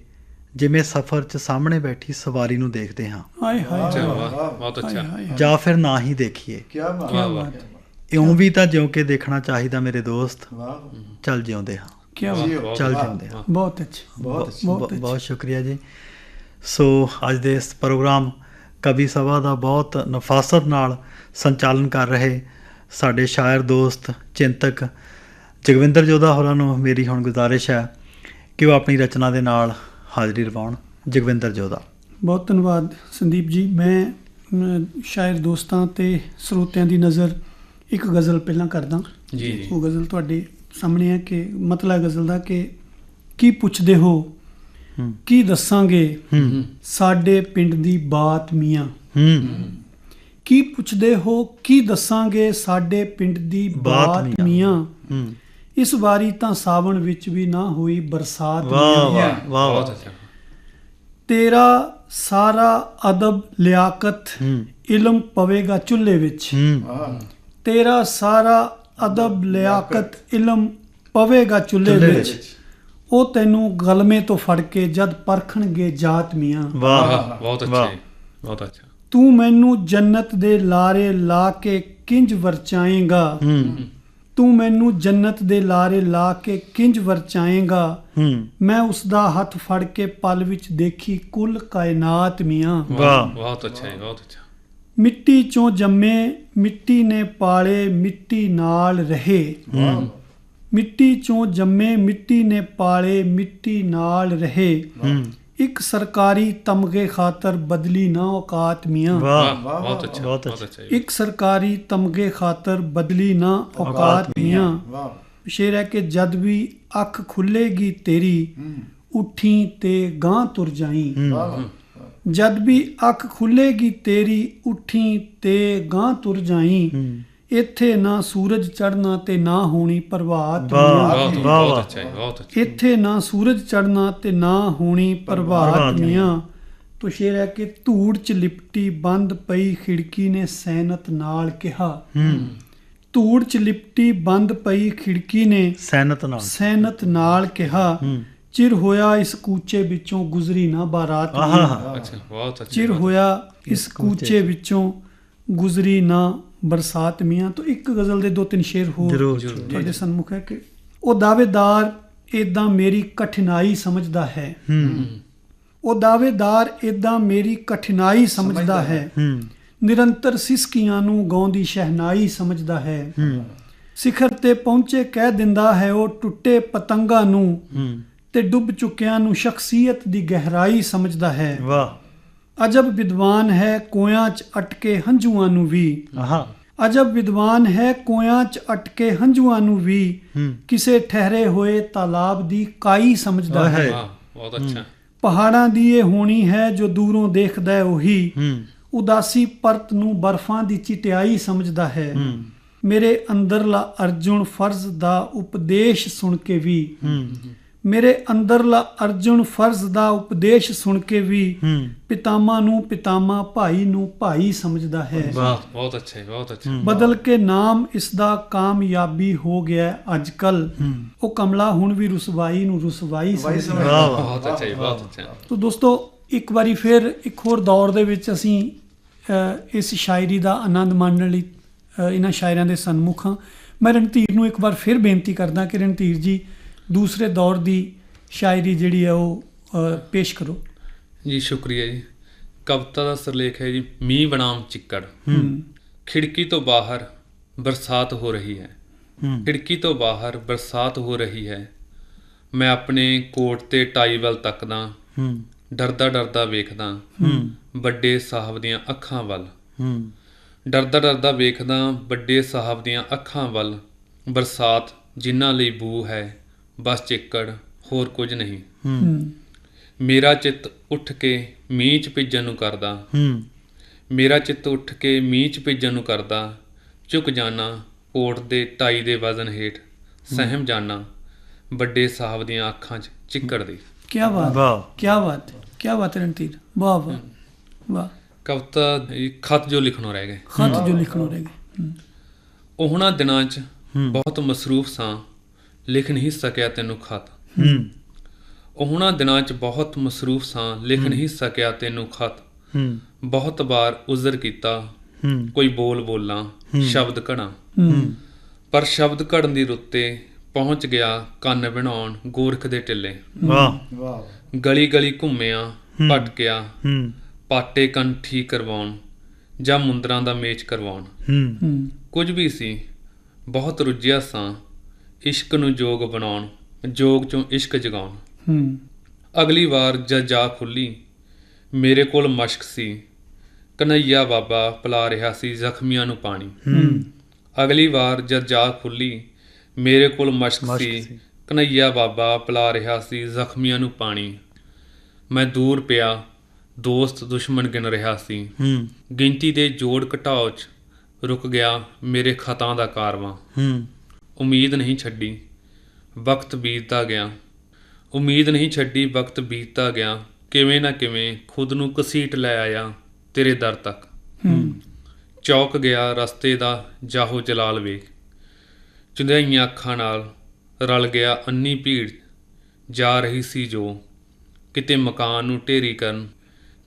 [SPEAKER 3] ਜਿਵੇਂ ਸਫ਼ਰ 'ਚ ਸਾਹਮਣੇ ਬੈਠੀ ਸਵਾਰੀ ਨੂੰ ਦੇਖਦੇ ਹਾਂ।
[SPEAKER 1] ਹਾਏ ਹਾਏ।
[SPEAKER 2] ਅੱਛਾ। ਵਾਹ ਬਹੁਤ ਅੱਛਾ
[SPEAKER 3] ਜਾਂ ਫਿਰ ਨਾ ਹੀ ਦੇਖੀਏ।
[SPEAKER 4] ਕੀ ਬਾਤ।
[SPEAKER 3] ਇਉਂ ਵੀ ਤਾਂ ਜਿਉਂ ਕੇ ਦੇਖਣਾ ਚਾਹੀਦਾ ਮੇਰੇ ਦੋਸਤ।
[SPEAKER 4] ਵਾਹ।
[SPEAKER 3] ਚੱਲ ਜਿਉਂਦੇ ਹਾਂ।
[SPEAKER 1] ਕੀ ਬਾਤ।
[SPEAKER 3] ਚੱਲ ਜਾਂਦੇ ਹਾਂ।
[SPEAKER 1] ਬਹੁਤ ਅੱਛਾ।
[SPEAKER 4] ਬਹੁਤ ਅੱਛੀ।
[SPEAKER 1] ਬਹੁਤ
[SPEAKER 3] ਸ਼ੁਕਰੀਆ ਜੀ। ਸੋ ਅੱਜ ਦੇ ਇਸ ਪ੍ਰੋਗਰਾਮ ਕਵੀ ਸਭਾ ਦਾ ਬਹੁਤ ਨਫਾਸਤ ਨਾਲ ਸੰਚਾਲਨ ਕਰ ਰਹੇ ਸਾਡੇ ਸ਼ਾਇਰ ਦੋਸਤ ਚਿੰਤਕ ਜਗਵਿੰਦਰ ਜੋਧਾ ਹੋਰਾਂ ਨੂੰ ਮੇਰੀ ਹੁਣ ਗੁਜ਼ਾਰਿਸ਼ ਹੈ ਕਿ ਉਹ ਆਪਣੀ ਰਚਨਾ ਦੇ ਨਾਲ ਹਾਜ਼ਰੀ ਲਵਾਉਣ ਜਗਵਿੰਦਰ ਜੋਧਾ।
[SPEAKER 1] ਬਹੁਤ ਧੰਨਵਾਦ ਸੰਦੀਪ ਜੀ। ਮੈਂ ਸ਼ਾਇਰ ਦੋਸਤਾਂ ਤੇ ਸਰੋਤਿਆਂ ਦੀ ਨਜ਼ਰ ਇੱਕ ਗਜ਼ਲ ਪਹਿਲਾਂ ਕਰਦਾ।
[SPEAKER 2] ਜੀ ਜੀ।
[SPEAKER 1] ਉਹ ਗਜ਼ਲ ਤੁਹਾਡੇ ਸਾਹਮਣੇ ਹੈ ਕਿ ਮਤਲਬ ਹੈ ਗਜ਼ਲ ਦਾ ਕਿ ਕੀ ਪੁੱਛਦੇ ਹੋ?
[SPEAKER 3] ਹੂੰ।
[SPEAKER 1] ਕੀ ਦੱਸਾਂਗੇ?
[SPEAKER 3] ਹੂੰ।
[SPEAKER 1] ਸਾਡੇ ਪਿੰਡ ਦੀ ਬਾਤ ਮੀਆਂ।
[SPEAKER 3] ਹੂੰ।
[SPEAKER 1] ਕੀ ਪੁੱਛਦੇ ਹੋ? ਕੀ ਦੱਸਾਂਗੇ? ਸਾਡੇ ਪਿੰਡ ਦੀ
[SPEAKER 3] ਬਾਤ ਮੀਆਂ।
[SPEAKER 1] ਇਸ ਵਾਰੀ ਤਾਂ ਸਾਵਣ ਵਿੱਚ ਵੀ ਨਾ ਹੋਈ ਬਰਸਾਤ
[SPEAKER 3] ਵਾਹ
[SPEAKER 1] ਮੀਆਂ।
[SPEAKER 3] ਵਾਹ ਵਾਹ।
[SPEAKER 2] ਬਹੁਤ
[SPEAKER 3] ਵਾਹ
[SPEAKER 2] ਅੱਛਾ।
[SPEAKER 1] ਤੇਰਾ ਸਾਰਾ ਅਦਬ ਲਿਆਕਤ
[SPEAKER 3] ਹੂੰ।
[SPEAKER 1] ਇਲਮ ਪਵੇਗਾ ਚੁੱਲ੍ਹੇ ਵਿੱਚ।
[SPEAKER 3] ਹੂੰ।
[SPEAKER 4] ਵਾਹ।
[SPEAKER 1] ਤੇਰਾ ਸਾਰਾ ਅਦਬ ਲਿਆਕਤ ਇਲਮ ਪਵੇਗਾ ਚੁੱਲ੍ਹੇ ਵਿੱਚ। ਉਹ ਤੈਨੂੰ ਗਲਮੇ ਤੋਂ ਫੜ ਕੇ ਜਦ ਪਰਖਣਗੇ ਜਾਤ ਮੀਆਂ।
[SPEAKER 3] ਵਾਹ।
[SPEAKER 2] ਵਾਹ ਬਹੁਤ ਅੱਛਾ ਬਹੁਤ ਅੱਛਾ।
[SPEAKER 1] ਤੂੰ ਮੈਨੂੰ ਜੰਨਤ ਦੇ ਲਾਰੇ ਲਾ ਕੇ ਕਿੰਜ ਵਰਚਾਏਗਾ?
[SPEAKER 3] ਹੂੰ।
[SPEAKER 1] ਤੂੰ ਮੈਨੂੰ ਜੰਨਤ ਦੇ ਲਾਰੇ ਲਾ ਕੇ ਕਿੰਜ ਵਰਚਾਏਗਾ?
[SPEAKER 3] ਹੂੰ।
[SPEAKER 1] ਮੈਂ ਉਸ ਦਾ ਹੱਥ ਫੜ ਕੇ ਪਲ ਵਿੱਚ ਦੇਖੀ ਕੁੱਲ ਕਾਇਨਾਤ ਮੀਆਂ।
[SPEAKER 3] ਵਾਹ।
[SPEAKER 2] ਬਹੁਤ ਅੱਛਾ ਬਹੁਤ ਅੱਛਾ।
[SPEAKER 1] ਮਿੱਟੀ ਚੋਂ ਜੰਮੇ ਮਿੱਟੀ ਨੇ ਪਾਲੇ ਮਿੱਟੀ ਨਾਲ ਰਹੇ। ਮਿੱਟੀ ਚੋਂ ਜੰਮੇ ਮਿੱਟੀ ਨੇ ਪਾਲੇ ਮਿੱਟੀ ਨਾਲ ਰਹੇ। ਇੱਕ ਸਰਕਾਰੀ ਤਮਗੇ ਖਾਤਰ ਬਦਲੀ ਨਾ ਔਕਾਤ ਮੀਆਂ।
[SPEAKER 3] ਵਾਹ।
[SPEAKER 2] ਬਹੁਤ ਅੱਛਾ
[SPEAKER 3] ਬਹੁਤ ਅੱਛਾ।
[SPEAKER 1] ਇੱਕ ਸਰਕਾਰੀ ਤਮਗੇ ਖਾਤਰ ਬਦਲੀ ਨਾ ਔਕਾਤ ਮੀਆਂ।
[SPEAKER 4] ਵਾਹ।
[SPEAKER 1] ਸ਼ੇਰ ਹੈ ਕਿ ਜਦ ਵੀ ਅੱਖ ਖੁੱਲੇਗੀ ਤੇਰੀ ਉਠੀ ਤੇ ਗਾਂ ਤੁਰ ਜਾਈ।
[SPEAKER 4] ਵਾਹ
[SPEAKER 1] ਜਦ ਵੀ ਅੱਖ ਖੁੱਲੇਗੀ ਤੇਰੀ ਉਠੀ ਤੇ ਗਾਂ ਤੁਰ ਜਾਈ। ਇੱਥੇ ਨਾ ਸੂਰਜ ਚੜਨਾ ਤੇ ਨਾ ਹੋਣੀ ਪ੍ਰਭਾਤ
[SPEAKER 3] ਵਾਹ, ਵਾਹ, ਵਾਹ।
[SPEAKER 2] ਬਹੁਤ ਅੱਛਾ ਜੀ ਬਹੁਤ ਅੱਛਾ।
[SPEAKER 1] ਇੱਥੇ ਨਾ ਸੂਰਜ ਚੜਨਾ ਤੇ ਨਾ ਹੋਣੀ ਪ੍ਰਭਾਤ
[SPEAKER 3] ਪ੍ਰਭਾਤ
[SPEAKER 1] ਮੀਆਂ ਤੋ ਸ਼ੇਰ ਹੈ ਕਿ ਧੂੜ ਚ ਲਿਪਟੀ ਬੰਦ ਪਈ ਖਿੜਕੀ ਨੇ ਸੈਨਤ ਨਾਲ ਕਿਹਾ।
[SPEAKER 3] ਹੂੰ।
[SPEAKER 1] ਧੂੜ ਚ ਲਿਪਟੀ ਬੰਦ ਪਈ ਖਿੜਕੀ ਨੇ
[SPEAKER 3] ਸੈਨਤ ਨਾਲ।
[SPEAKER 1] ਸੈਨਤ ਨਾਲ ਕਿਹਾ।
[SPEAKER 3] ਹੂੰ।
[SPEAKER 1] ਚਿਰ ਹੋਇਆ ਇਸ ਕੂਚੇ ਵਿੱਚੋਂ ਗੁਜ਼ਰੀ ਨਾ ਬਾਰਾਤ।
[SPEAKER 3] ਆਹਾ
[SPEAKER 2] ਅੱਛਾ ਬਹੁਤ ਅੱਛਾ
[SPEAKER 1] ਚਿਰ ਹੋਇਆ ਇਸ
[SPEAKER 3] ਕੂਚੇ
[SPEAKER 1] ਵਿੱਚੋਂ ਗੁਜ਼ਰੀ ਨਾ ਬਰਸਾਤ ਮੀਆਂ। ਤੋਂ ਇੱਕ ਗਜ਼ਲ ਦੇ ਦੋ ਤਿੰਨ ਸ਼ੇਰ
[SPEAKER 3] ਜ਼ਰੂਰ।
[SPEAKER 1] ਤੁਹਾਡੇ ਸਨਮੁਖ ਹੈ ਕਿ ਉਹ ਦਾਅਵੇਦਾਰ ਇਦਾਂ ਮੇਰੀ ਕਠਿਨਾਈ ਸਮਝਦਾ ਹੈ।
[SPEAKER 3] ਹੂੰ।
[SPEAKER 1] ਉਹ ਦਾਅਵੇਦਾਰ ਇਦਾਂ ਮੇਰੀ ਕਠਿਨਾਈ ਸਮਝਦਾ ਹੈ।
[SPEAKER 3] ਹੂੰ।
[SPEAKER 1] ਨਿਰੰਤਰ ਸਿਸਕੀਆਂ ਨੂੰ ਗਾਉਂਦੀ ਸ਼ਹਿਨਾਈ ਸਮਝਦਾ ਹੈ।
[SPEAKER 3] ਹੂੰ।
[SPEAKER 1] ਸਿਖਰ ਤੇ ਪਹੁੰਚੇ ਕਹਿ ਦਿੰਦਾ ਹੈ ਉਹ ਟੁੱਟੇ ਪਤੰਗਾਂ ਨੂੰ।
[SPEAKER 3] ਹੂੰ।
[SPEAKER 1] ਤੇ ਡੁੱਬ ਚੁੱਕਿਆਂ ਨੂੰ ਸ਼ਖਸੀਅਤ ਦੀ ਗਹਿਰਾਈ ਸਮਝਦਾ ਹੈ।
[SPEAKER 3] ਵਾਹ।
[SPEAKER 1] ਅਜਬ ਵਿਦਵਾਨ ਹੈ ਕੋਇਆਂ 'ਚ ਅਟਕੇ ਹੰਝੂਆਂ ਨੂੰ ਵੀ।
[SPEAKER 3] ਆਹਾ।
[SPEAKER 1] ਅਜਬ ਵਿਦਵਾਨ ਹੈ ਕੋਇਆਂ 'ਚ ਅਟਕੇ ਹੰਝੂਆਂ ਨੂੰ ਵੀ। ਕਿਸੇ ਠਹਿਰੇ ਹੋਏ ਤਾਲਾਬ ਦੀ ਕਾਈ ਸਮਝਦਾ ਹੈ।
[SPEAKER 2] ਵਾਹ ਬਹੁਤ ਅੱਛਾ।
[SPEAKER 1] ਪਹਾੜਾਂ ਦੀ ਇਹ ਹੋਣੀ ਹੈ ਜੋ ਦੂਰੋਂ ਦੇਖਦਾ ਹੈ ਉਹੀ। ਉਦਾਸੀ ਪਰਤ ਨੂੰ ਬਰਫਾਂ ਦੀ ਚਿਟਿਆਈ ਸਮਝਦਾ ਹੈ। ਮੇਰੇ ਅੰਦਰਲਾ ਅਰਜੁਨ ਫਰਜ਼ ਦਾ ਉਪਦੇਸ਼ ਸੁਣ ਕੇ ਵੀ। ਮੇਰੇ ਅੰਦਰਲਾ ਅਰਜੁਨ ਫਰਜ਼ ਦਾ ਉਪਦੇਸ਼ ਸੁਣ ਕੇ ਵੀ ਪਿਤਾਮਾ ਨੂੰ ਪਿਤਾਮਾ ਭਾਈ ਨੂੰ ਭਾਈ ਸਮਝਦਾ ਹੈ।
[SPEAKER 3] ਵਾਹ।
[SPEAKER 2] ਬਹੁਤ ਅੱਛਾ ਬਹੁਤ ਅੱਛਾ।
[SPEAKER 1] ਬਦਲ ਕੇ ਨਾਮ ਇਸ ਦਾ ਕਾਮਯਾਬੀ ਹੋ ਗਿਆ ਅੱਜ ਕੱਲ ਉਹ ਕਮਲਾ ਹੁਣ ਵੀ ਰੁਸਵਾਈ ਨੂੰ ਰੁਸਵਾਈ
[SPEAKER 4] ਵਾਈ
[SPEAKER 1] ਸਮਝਦਾ।
[SPEAKER 2] ਬਹੁਤ ਅੱਛਾ ਬਹੁਤ ਅੱਛਾ।
[SPEAKER 1] ਤੋ ਦੋਸਤੋ ਇੱਕ ਵਾਰੀ ਫਿਰ ਇੱਕ ਹੋਰ ਦੌਰ ਦੇ ਵਿੱਚ ਅਸੀਂ ਇਸ ਸ਼ਾਇਰੀ ਦਾ ਆਨੰਦ ਮਾਣਨ ਲਈ ਇਹਨਾਂ ਸ਼ਾਇਰਾਂ ਦੇ ਸਨਮੁਖ ਹਾਂ। ਮੈਂ ਰਣਧੀਰ ਨੂੰ ਇੱਕ ਵਾਰ ਫਿਰ ਬੇਨਤੀ ਕਰਦਾ ਕਿ ਰਣਧੀਰ ਜੀ ਦੂਸਰੇ ਦੌਰ ਦੀ ਸ਼ਾਇਰੀ ਜਿਹੜੀ ਹੈ ਉਹ ਪੇਸ਼ ਕਰੋ।
[SPEAKER 2] ਜੀ ਸ਼ੁਕਰੀਆ ਜੀ। ਕਵਿਤਾ ਦਾ ਸਿਰਲੇਖ ਹੈ ਜੀ ਮੀਂਹ ਬਨਾਮ ਚਿੱਕੜ।
[SPEAKER 1] ਹੂੰ।
[SPEAKER 2] ਖਿੜਕੀ ਤੋਂ ਬਾਹਰ ਬਰਸਾਤ ਹੋ ਰਹੀ ਹੈ।
[SPEAKER 3] ਹੂੰ।
[SPEAKER 2] ਖਿੜਕੀ ਤੋਂ ਬਾਹਰ ਬਰਸਾਤ ਹੋ ਰਹੀ ਹੈ। ਮੈਂ ਆਪਣੇ ਕੋਟ ਤੇ ਟਾਈ ਵੱਲ ਤੱਕਦਾ।
[SPEAKER 3] ਹੂੰ।
[SPEAKER 2] ਡਰਦਾ ਡਰਦਾ ਵੇਖਦਾ।
[SPEAKER 3] ਹੂੰ।
[SPEAKER 2] ਵੱਡੇ ਸਾਹਿਬ ਦੀਆਂ ਅੱਖਾਂ ਵੱਲ।
[SPEAKER 3] ਹੂੰ।
[SPEAKER 2] ਡਰਦਾ ਡਰਦਾ ਵੇਖਦਾ ਵੱਡੇ ਸਾਹਿਬ ਦੀਆਂ ਅੱਖਾਂ ਵੱਲ। ਬਰਸਾਤ ਜਿਨ੍ਹਾਂ ਲਈ ਬੂ ਹੈ ਬਸ ਚਿੱਕੜ ਹੋਰ ਕੁਝ ਨਹੀਂ।
[SPEAKER 3] ਹੂੰ।
[SPEAKER 2] ਮੇਰਾ ਚਿੱਤ ਉੱਠ ਕੇ ਮੀਂਹ 'ਚ ਭਿੱਜਣ ਨੂੰ ਕਰਦਾ।
[SPEAKER 3] ਹੂੰ।
[SPEAKER 2] ਮੇਰਾ ਚਿੱਤ ਉੱਠ ਕੇ ਮੀਂਹ 'ਚ ਭਿੱਜਣ ਨੂੰ ਕਰਦਾ। ਝੁਕ ਜਾਣਾ ਕੋਟ ਦੇ ਟਾਈ ਦੇ ਵਜ਼ਨ ਹੇਠ ਸਹਿਮ ਜਾਣਾ ਵੱਡੇ ਸਾਹਿਬ ਦੀਆਂ ਅੱਖਾਂ 'ਚ ਚਿੱਕੜ ਦੀ।
[SPEAKER 1] ਕੀ ਬਾਤ।
[SPEAKER 3] ਵਾਹ।
[SPEAKER 1] ਕੀ ਬਾਤ। ਕੀ ਬਾਤ ਹੈ ਰਣਧੀਰ। ਵਾਹ ਵਾਹ। ਵਾਹ।
[SPEAKER 2] ਕਵਿਤਾ ਖਤ ਜੋ ਲਿਖਣੋਂ ਰਹਿ ਗਏ।
[SPEAKER 1] ਖਤ ਜੋ ਲਿਖਣੋ ਰਹਿ ਗਏ।
[SPEAKER 2] ਉਹਨਾਂ ਦਿਨਾਂ 'ਚ। ਬਹੁਤ ਮਸਰੂਫ ਸਾਂ। ਲਿਖ ਨਹੀਂ ਸਕਿਆ ਤੈਨੂੰ ਖਤ।
[SPEAKER 3] ਹੂੰ।
[SPEAKER 2] ਉਹਨਾਂ ਦਿਨਾਂ 'ਚ ਬਹੁਤ ਮਸਰੂਫ ਸਾਂ ਲਿਖ ਨਹੀਂ ਸਕਿਆ ਤੈਨੂੰ ਖਤ।
[SPEAKER 3] ਹੂੰ।
[SPEAKER 2] ਬਹੁਤ ਵਾਰ ਉਜ਼ਰ ਕੀਤਾ
[SPEAKER 3] ਹੂੰ।
[SPEAKER 2] ਕੋਈ ਬੋਲ ਬੋਲਾਂ ਸ਼ਬਦ ਘੜਾਂ।
[SPEAKER 1] ਹੂੰ।
[SPEAKER 2] ਪਰ ਸ਼ਬਦ ਘੜਨ ਦੀ ਰੁੱਤੇ ਪਹੁੰਚ ਗਿਆ ਕੰਨ ਬਣਾਉਣ ਗੋਰਖ ਦੇ ਟਿੱਲੇ।
[SPEAKER 3] ਵਾਹ।
[SPEAKER 5] ਵਾਹ
[SPEAKER 2] ਗਲੀ ਗਲੀ ਘੁੰਮਿਆ ਭਟਕਿਆ
[SPEAKER 3] ਹੂੰ।
[SPEAKER 2] ਪਾਟੇ ਕੰਨ ਠੀਕ ਕਰਵਾਉਣ ਜਾਂ ਮੁੰਦਰਾਂ ਦਾ ਮੇਚ ਕਰਵਾਉਣ।
[SPEAKER 3] ਹੂੰ।
[SPEAKER 1] ਹੂੰ।
[SPEAKER 2] ਕੁਝ ਵੀ ਸੀ ਬਹੁਤ ਰੁੱਝਿਆ ਸਾਂ ਇਸ਼ਕ ਨੂੰ ਜੋਗ ਬਣਾਉਣ ਜੋਗ ਚੋਂ ਇਸ਼ਕ ਜਗਾਉਣ।
[SPEAKER 1] ਹੂੰ।
[SPEAKER 2] ਅਗਲੀ ਵਾਰ ਜਦ ਜਾ ਖੁੱਲੀ ਮੇਰੇ ਕੋਲ ਮਸ਼ਕ ਸੀ। ਕਨਈਆ ਬਾਬਾ ਪਿਲਾ ਰਿਹਾ ਸੀ ਜ਼ਖਮੀਆਂ ਨੂੰ ਪਾਣੀ।
[SPEAKER 3] ਹੂੰ।
[SPEAKER 2] ਅਗਲੀ ਵਾਰ ਜਦ ਜਾ ਖੁੱਲੀ ਮੇਰੇ ਕੋਲ ਮਸ਼ਕ ਸੀ। ਕਨਈਆ ਬਾਬਾ ਪਿਲਾ ਰਿਹਾ ਸੀ ਜ਼ਖਮੀਆਂ ਨੂੰ ਪਾਣੀ। ਮੈਂ ਦੂਰ ਪਿਆ ਦੋਸਤ ਦੁਸ਼ਮਣ ਗਿਣ ਰਿਹਾ ਸੀ।
[SPEAKER 3] ਹੂੰ।
[SPEAKER 2] ਗਿਣਤੀ ਦੇ ਜੋੜ ਘਟਾਓ 'ਚ ਰੁਕ ਗਿਆ ਮੇਰੇ ਖਤਾਂ ਦਾ ਕਾਰਵਾਂ।
[SPEAKER 3] ਹੂੰ।
[SPEAKER 2] ਉਮੀਦ ਨਹੀਂ ਛੱਡੀ ਵਕਤ ਬੀਤਦਾ ਗਿਆ। ਉਮੀਦ ਨਹੀਂ ਛੱਡੀ ਵਕਤ ਬੀਤਦਾ ਗਿਆ। ਕਿਵੇਂ ਨਾ ਕਿਵੇਂ ਖੁਦ ਨੂੰ ਘਸੀਟ ਲੈ ਆਇਆ ਤੇਰੇ ਦਰ ਤੱਕ।
[SPEAKER 1] ਹੂੰ।
[SPEAKER 2] ਚੌਕ ਗਿਆ ਰਸਤੇ ਦਾ ਜਾਹੋ ਜਲਾਲ ਵੇਖ। ਚੁੰਧਾਈਆਂ ਅੱਖਾਂ ਨਾਲ ਰਲ ਗਿਆ ਅੰਨੀ ਭੀੜ। ਜਾ ਰਹੀ ਸੀ ਜੋ ਕਿਤੇ ਮਕਾਨ ਨੂੰ ਢੇਰੀ ਕਰਨ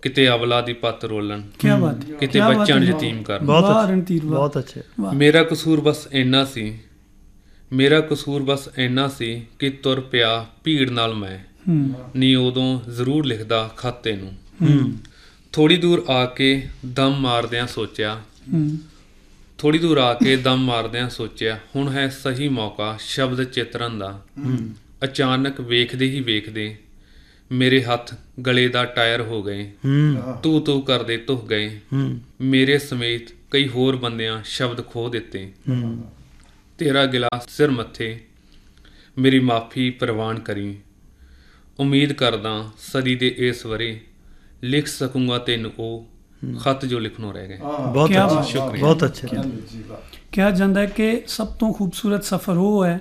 [SPEAKER 2] ਕਿਤੇ ਅਵਲਾ ਦੀ ਪੱਤ ਰੋਲਣ
[SPEAKER 1] ਕੀ ਬਾਤ ਹੈ।
[SPEAKER 2] ਕਿਤੇ ਬੱਚਿਆਂ ਨੂੰ। ਯਤੀਮ ਕਰਨ।
[SPEAKER 3] ਬਹੁਤ
[SPEAKER 1] ਵਾਹ
[SPEAKER 3] ਅੱਛਾ। ਬਹੁਤ।
[SPEAKER 2] ਮੇਰਾ ਕਸੂਰ ਬਸ ਇੰਨਾ ਸੀ ਮੇਰਾ ਕਸੂਰ ਬਸ ਇੰਨਾ ਸੀ ਕਿ ਤੁਰ ਪਿਆ ਭੀੜ ਨਾਲ ਮੈਂ। ਨੀ ਉਦੋਂ ਜ਼ਰੂਰ ਲਿਖਦਾ ਖਾਤੇ ਨੂੰ। ਥੋੜੀ ਦੂਰ ਆ ਕੇ ਦਮ ਮਾਰਦਿਆਂ ਸੋਚਿਆ। ਥੋੜੀ ਦੂਰ ਆ ਕੇ ਦਮ ਮਾਰਦਿਆਂ ਸੋਚਿਆ ਹੁਣ ਹੈ ਸਹੀ ਮੌਕਾ ਸ਼ਬਦ ਚਿਤਰਨ ਦਾ। ਅਚਾਨਕ ਵੇਖਦੇ ਹੀ ਵੇਖਦੇ ਮੇਰੇ ਹੱਥ ਗਲੇ ਦਾ ਟਾਇਰ ਹੋ ਗਏ। ਤੂ ਤੂ ਕਰਦੇ ਧੁੱਖ ਗਏ। ਮੇਰੇ ਸਮੇਤ ਕਈ ਹੋਰ ਬੰਦਿਆਂ ਸ਼ਬਦ ਖੋ ਦਿੱਤੇ। ਤੇਰਾ ਗਿਲਾਸ ਸਿਰ ਮੱਥੇ ਮੇਰੀ ਮਾਫੀ ਪ੍ਰਵਾਨ ਕਰੀ। ਉਮੀਦ ਕਰਦਾ ਸਦੀ ਦੇ ਇਸ ਵਰੇ ਲਿਖ ਸਕੂੰਗਾ ਤੈਨੂੰ ਉਹ ਖਤ ਜੋ ਲਿਖਣੋਂ ਰਹਿ ਗਏ।
[SPEAKER 3] ਬਹੁਤ ਅੱਛੇ
[SPEAKER 2] ਸ਼ੁਕਰੀਆ।
[SPEAKER 3] ਬਹੁਤ ਅੱਛੇ।
[SPEAKER 1] ਕਿਹਾ ਜਾਂਦਾ ਹੈ ਕਿ ਸਭ ਤੋਂ ਖੂਬਸੂਰਤ ਸਫ਼ਰ ਉਹ ਹੈ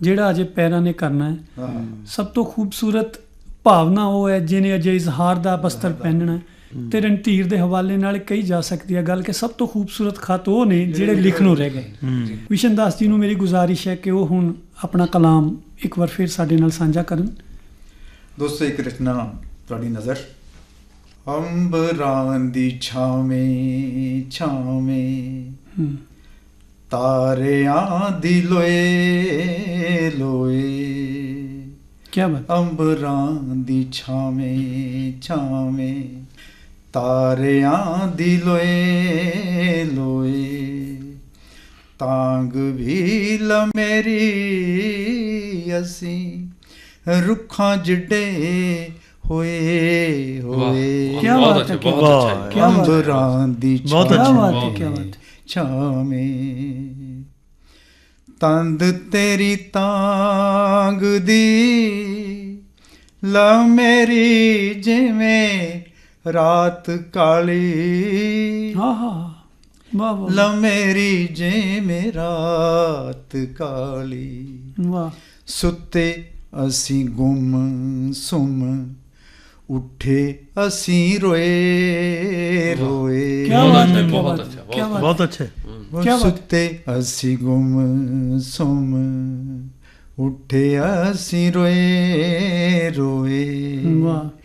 [SPEAKER 1] ਜਿਹੜਾ ਅਜੇ ਪੈਰਾਂ ਨੇ ਕਰਨਾ ਹੈ।
[SPEAKER 5] ਹਾਂ।
[SPEAKER 1] ਸਭ ਤੋਂ ਖੂਬਸੂਰਤ ਭਾਵਨਾ ਉਹ ਹੈ ਜਿਹਨੇ ਅਜੇ ਇਜ਼ਹਾਰ ਦਾ ਬਸਤਰ ਪਹਿਨਣਾ ਹੈ। ਤੇ ਰਣਧੀਰ ਦੇ ਹਵਾਲੇ ਨਾਲ ਕਹੀ ਜਾ ਸਕਦੀ ਹੈ ਗੱਲ ਕਿ ਸਭ ਤੋਂ ਖੂਬਸੂਰਤ ਖਤ ਉਹ ਨੇ ਜਿਹੜੇ ਲਿਖਣੋਂ ਰਹਿ ਗਏ। ਵਿਸ਼ਨ ਦਾਸ ਜੀ ਨੂੰ ਮੇਰੀ ਗੁਜ਼ਾਰਿਸ਼ ਹੈ ਕਿ ਉਹ ਹੁਣ ਆਪਣਾ ਕਲਾਮ ਇੱਕ ਵਾਰ ਫਿਰ ਸਾਡੇ ਨਾਲ ਸਾਂਝਾ ਕਰਨ।
[SPEAKER 4] ਦੋਸਤੋ ਇੱਕ ਰਚਨਾ ਤੁਹਾਡੀ ਨਜ਼ਰ। ਅੰਬਰਾਂ ਦੀ ਛਾਵੇਂ ਛਾਵੇਂ। ਤਾਰਿਆਂ ਦੀ ਲੋਏ ਲੋਏ।
[SPEAKER 1] ਕੀ ਬਾਤ।
[SPEAKER 4] ਅੰਬਰਾਂ ਦੀ ਛਾਵੇਂ ਛਾਵੇਂ। ਤਾਰਿਆਂ ਦੀ ਲੋਏ ਲੋਏ। ਤਾਂਗ ਵੀ ਲ ਮੇਰੀ ਅਸੀਂ ਰੁੱਖਾਂ ਜਿੱਡੇ ਹੋਏ ਹੋਏ।
[SPEAKER 2] ਬਹੁਤ
[SPEAKER 1] ਬਾਤ ਹੈ,
[SPEAKER 2] ਬਹੁਤ
[SPEAKER 3] ਬਾਤ ਹੈ।
[SPEAKER 4] ਅੰਬਰਾਂ ਦੀ
[SPEAKER 3] ਬਹੁਤ
[SPEAKER 1] ਕੀ
[SPEAKER 3] ਅੱਛਾ।
[SPEAKER 1] ਬਾਤ ਕੀ ਬਾਤ
[SPEAKER 4] ਛਾਵੇਂ। ਤੰਦ ਤੇਰੀ ਤਾਂਗ ਦੀ ਲਾ ਮੇਰੀ ਜਿਵੇਂ ਰਾਤ ਕਾਲੀ।
[SPEAKER 1] ਹਾਂ ਹਾਂ ਵਾਹ ਵਾਹ।
[SPEAKER 4] ਲਾ ਮੇਰੀ ਜਿਵੇਂ ਰਾਤ ਕਾਲੀ।
[SPEAKER 1] ਵਾਹ।
[SPEAKER 4] ਸੁੱਤੇ ਅਸੀਂ ਗੁੰਮ ਸੁਮ ਉੱਠੇ ਅਸੀਂ ਰੋਏ ਰੋਏ।
[SPEAKER 2] ਬਹੁਤ
[SPEAKER 1] ਬਾਤ
[SPEAKER 2] ਅੱਛਾ,
[SPEAKER 1] ਹੈ
[SPEAKER 2] ਬਹੁਤ ਅੱਛਾ, ਬਹੁਤ
[SPEAKER 3] ਅੱਛੇ
[SPEAKER 1] ਬਾਤ?
[SPEAKER 4] ਸੁੱਤੇ ਅਸੀਂ ਗੁੰਮ ਸੁਮ ਉੱਠੇ ਅਸੀਂ ਰੋਏ ਰੋਏ।
[SPEAKER 1] ਵਾਹ।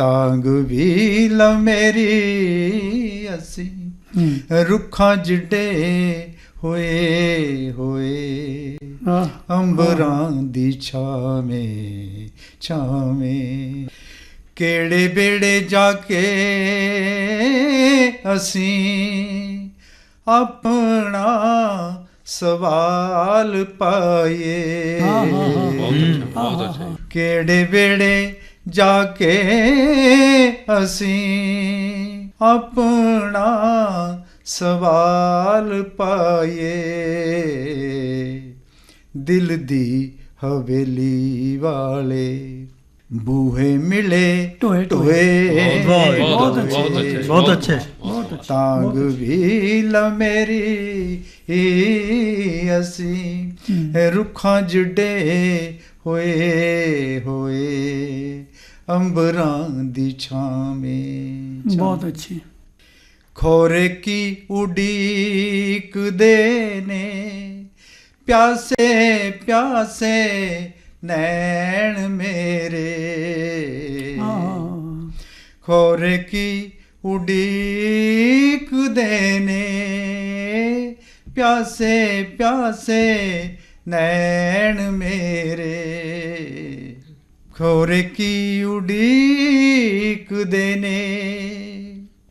[SPEAKER 4] ਤਾਂਗ ਵੀ ਲ ਮੇਰੀ ਅਸੀਂ। ਰੁੱਖਾਂ ਜਿੱਡੇ ਹੋਏ ਹੋਏ। ਅੰਬਰਾਂ ਦੀ ਛਾਵੇਂ ਛਾਵੇਂ। ਕਿਹੜੇ ਬੇੜੇ ਜਾ ਕੇ ਅਸੀਂ ਆਪਣਾ ਸਵਾਲ ਪਾਈਏ?
[SPEAKER 1] ਹਾਂ, ਹਾਂ, ਹਾਂ।
[SPEAKER 2] ਬਹੁਤ ਅੱਛਾ ਬਹੁਤ ਅੱਛਾ।
[SPEAKER 4] ਕਿਹੜੇ ਵੇੜੇ ਜਾ ਕੇ ਅਸੀਂ ਆਪਣਾ ਸਵਾਲ ਪਾਈਏ। ਦਿਲ ਦੀ ਹਵੇਲੀ ਵਾਲੇ ਬੂਹੇ ਮਿਲੇ
[SPEAKER 1] ਟੋਏ, ਟੋਏ।
[SPEAKER 3] ਬਹੁਤ,
[SPEAKER 1] ਅੱਛੇ।
[SPEAKER 3] ਬਹੁਤ ਅੱਛੇ।
[SPEAKER 4] ਤਾਂਗ ਵੀ ਲ ਮੇਰੀ ਈ ਅਸੀਂ। ਰੁੱਖਾਂ ਜੁੜੇ ਹੋਏ ਹੋਏ। ਅੰਬਰਾਂ ਦੀ ਛਾਵੇਂ
[SPEAKER 1] ਬਹੁਤ ਅੱਛੀ।
[SPEAKER 4] ਖੋਰੇ ਕੀ ਉਡੀਕਦੇ ਨੇ? ਪਿਆਸੇ ਪਿਆਸੇ ਨੈਣ ਮੇਰੇ। ਖੋਰ ਕੀ ਉਡੀਕਦੇ ਨੇ? ਪਿਆਸੇ ਪਿਆਸੇ ਨੈਣ ਮੇਰੇ। ਖੋਰ ਕੀ ਉਡੀਕਦੇ ਨੇ?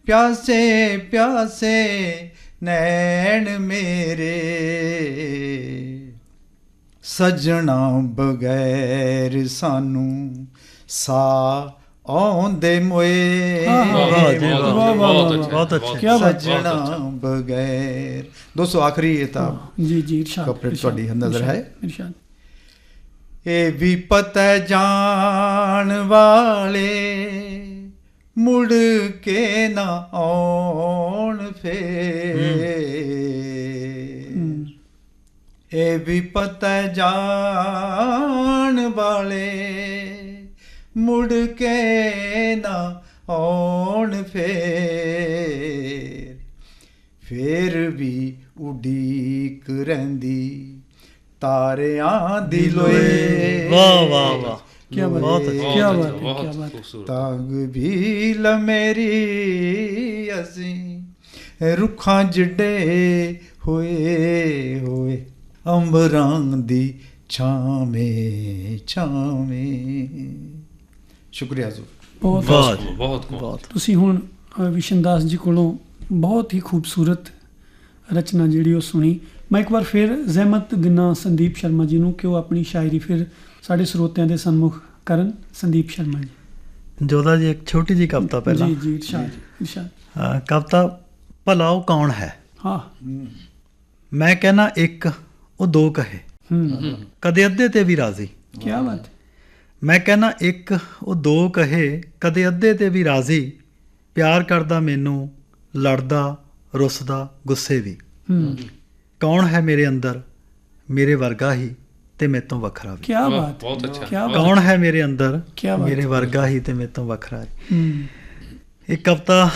[SPEAKER 4] ਪਿਆਸੇ ਪਿਆਸੇ ਨੈਣ ਮੇਰੇ। ਸਜਣਾ ਬਗੈਰ ਸਾਨੂੰ ਸਾ ਆਉਂਦੇ ਮੋਏ।
[SPEAKER 2] ਬਹੁਤ ਅੱਛਾ
[SPEAKER 3] ਬਹੁਤ ਅੱਛਾ।
[SPEAKER 1] ਕਿਆ ਬਾਤ
[SPEAKER 4] ਸਜਣਾ ਬਗੈਰ। ਦੋਸਤੋ ਆਖਰੀ ਇਹ ਤਾਂ
[SPEAKER 1] ਜੀ ਜੀ ਇਰਸ਼ਾਦ
[SPEAKER 4] ਕਪੜੇ ਤੁਹਾਡੀ ਨਜ਼ਰ ਹੈ?
[SPEAKER 1] ਇਰਸ਼ਾਦ।
[SPEAKER 4] ਇਹ ਵੀ ਪਤਾ ਜਾਣ ਵਾਲੇ, ਮੁੜ ਕੇ ਨਾ ਆਉਣ ਫੇਰ। ਇਹ ਵੀ ਪਤਾ ਜਾਣ ਵਾਲੇ, ਮੁੜ ਕੇ ਨਾ ਆਉਣ ਫੇਰ। ਫੇਰ ਵੀ ਉਡੀਕ ਰਹਿੰਦੀ। ਤਾਰਿਆਂ ਦੀ ਲੋਏ
[SPEAKER 3] ਵਾਹ ਵਾਹ ਵਾਹ।
[SPEAKER 1] ਕਿਆ ਬਾਤ
[SPEAKER 3] ਬਹੁਤ
[SPEAKER 1] ਹੈ।
[SPEAKER 2] ਬਹੁਤ
[SPEAKER 1] ਬਾਤ ਹੈ
[SPEAKER 2] ਬਹੁਤ
[SPEAKER 1] ਬਾਤ ਹੈ।
[SPEAKER 2] ਖੂਬਸੂਰਤ।
[SPEAKER 4] ਤਾਗ ਵੀ ਲਮੇਰੀ ਅਸੀਂ ਰੁੱਖਾਂ ਜੜੇ ਹੋਏ ਹੋਏ। ਅੰਬਰਾਂ ਦੀ ਛਾਵੇਂ ਛਾਵੇਂ। ਸ਼ੁਕਰੀਆ
[SPEAKER 3] ਜੀ
[SPEAKER 2] ਬਹੁਤ ਬਹੁਤ
[SPEAKER 3] ਬਹੁਤ
[SPEAKER 1] ਤੁਸੀਂ ਹੁਣ ਵਿਸ਼ਨਦਾਸ ਜੀ ਕੋਲੋਂ ਬਹੁਤ ਹੀ ਖੂਬਸੂਰਤ ਰਚਨਾ ਜਿਹੜੀ ਉਹ ਸੁਣੀ। ਮੈਂ ਇੱਕ ਵਾਰ ਫਿਰ ਜ਼ਹਿਮਤ ਦਿਨਾ ਸੰਦੀਪ ਸ਼ਰਮਾ ਜੀ ਨੂੰ ਕਿ ਉਹ ਆਪਣੀ ਸ਼ਾਇਰੀ ਫਿਰ ਸਾਡੇ ਸਰੋਤਿਆਂ ਦੇ ਸਨਮੁਖ ਕਰਨ। ਸੰਦੀਪ ਸ਼ਰਮਾ ਜੀ।
[SPEAKER 3] ਜੋਦਾ ਜੀ ਇੱਕ ਛੋਟੀ ਜੀ ਕਵਿਤਾ ਪਹਿਲਾਂ।
[SPEAKER 1] ਜੀ ਜੀ ਇਰਸ਼ਾਦ। ਇਰਸ਼ਾਦ
[SPEAKER 3] ਅਹ ਕਵਿਤਾ ਭਲਾ ਉਹ ਕੌਣ ਹੈ?
[SPEAKER 1] ਹਾਂ।
[SPEAKER 3] ਮੈਂ ਕਹਿਣਾ ਇੱਕ ਉਹ ਦੋ ਕਹੇ।
[SPEAKER 1] ਹੂੰ।
[SPEAKER 3] ਕਦੇ ਅੱਧੇ ਤੇ ਵੀ ਰਾਜ਼ੀ।
[SPEAKER 1] ਕੀ ਬਾਤ ਹੈ।
[SPEAKER 3] ਮੈਂ ਕਹਿਣਾ ਇੱਕ ਉਹ ਦੋ ਕਹੇ। ਕਦੇ ਅੱਧੇ ਤੇ ਵੀ ਰਾਜ਼ੀ। ਪਿਆਰ ਕਰਦਾ ਮੈਨੂੰ ਲੜਦਾ ਰੁੱਸਦਾ ਗੁੱਸੇ ਵੀ।
[SPEAKER 1] ਹੂੰ।
[SPEAKER 3] ਕੌਣ ਹੈ ਮੇਰੇ ਅੰਦਰ? ਮੇਰੇ ਵਰਗਾ ਹੀ ਤੇ ਮੇਰੇ ਤੋਂ ਵੱਖਰਾ ਵੀ।
[SPEAKER 1] ਕੀ ਬਾਤ
[SPEAKER 2] ਬਹੁਤ ਅੱਛਾ।
[SPEAKER 3] ਕੌਣ ਹੈ। ਮੇਰੇ ਅੰਦਰ? ਮੇਰੇ। ਵਰਗਾ ਹੀ ਤੇ ਮੇਰੇ ਤੋਂ ਵੱਖਰਾ ਵੀ
[SPEAKER 1] ਹੂੰ।
[SPEAKER 3] ਇਹ ਕਵਿਤਾ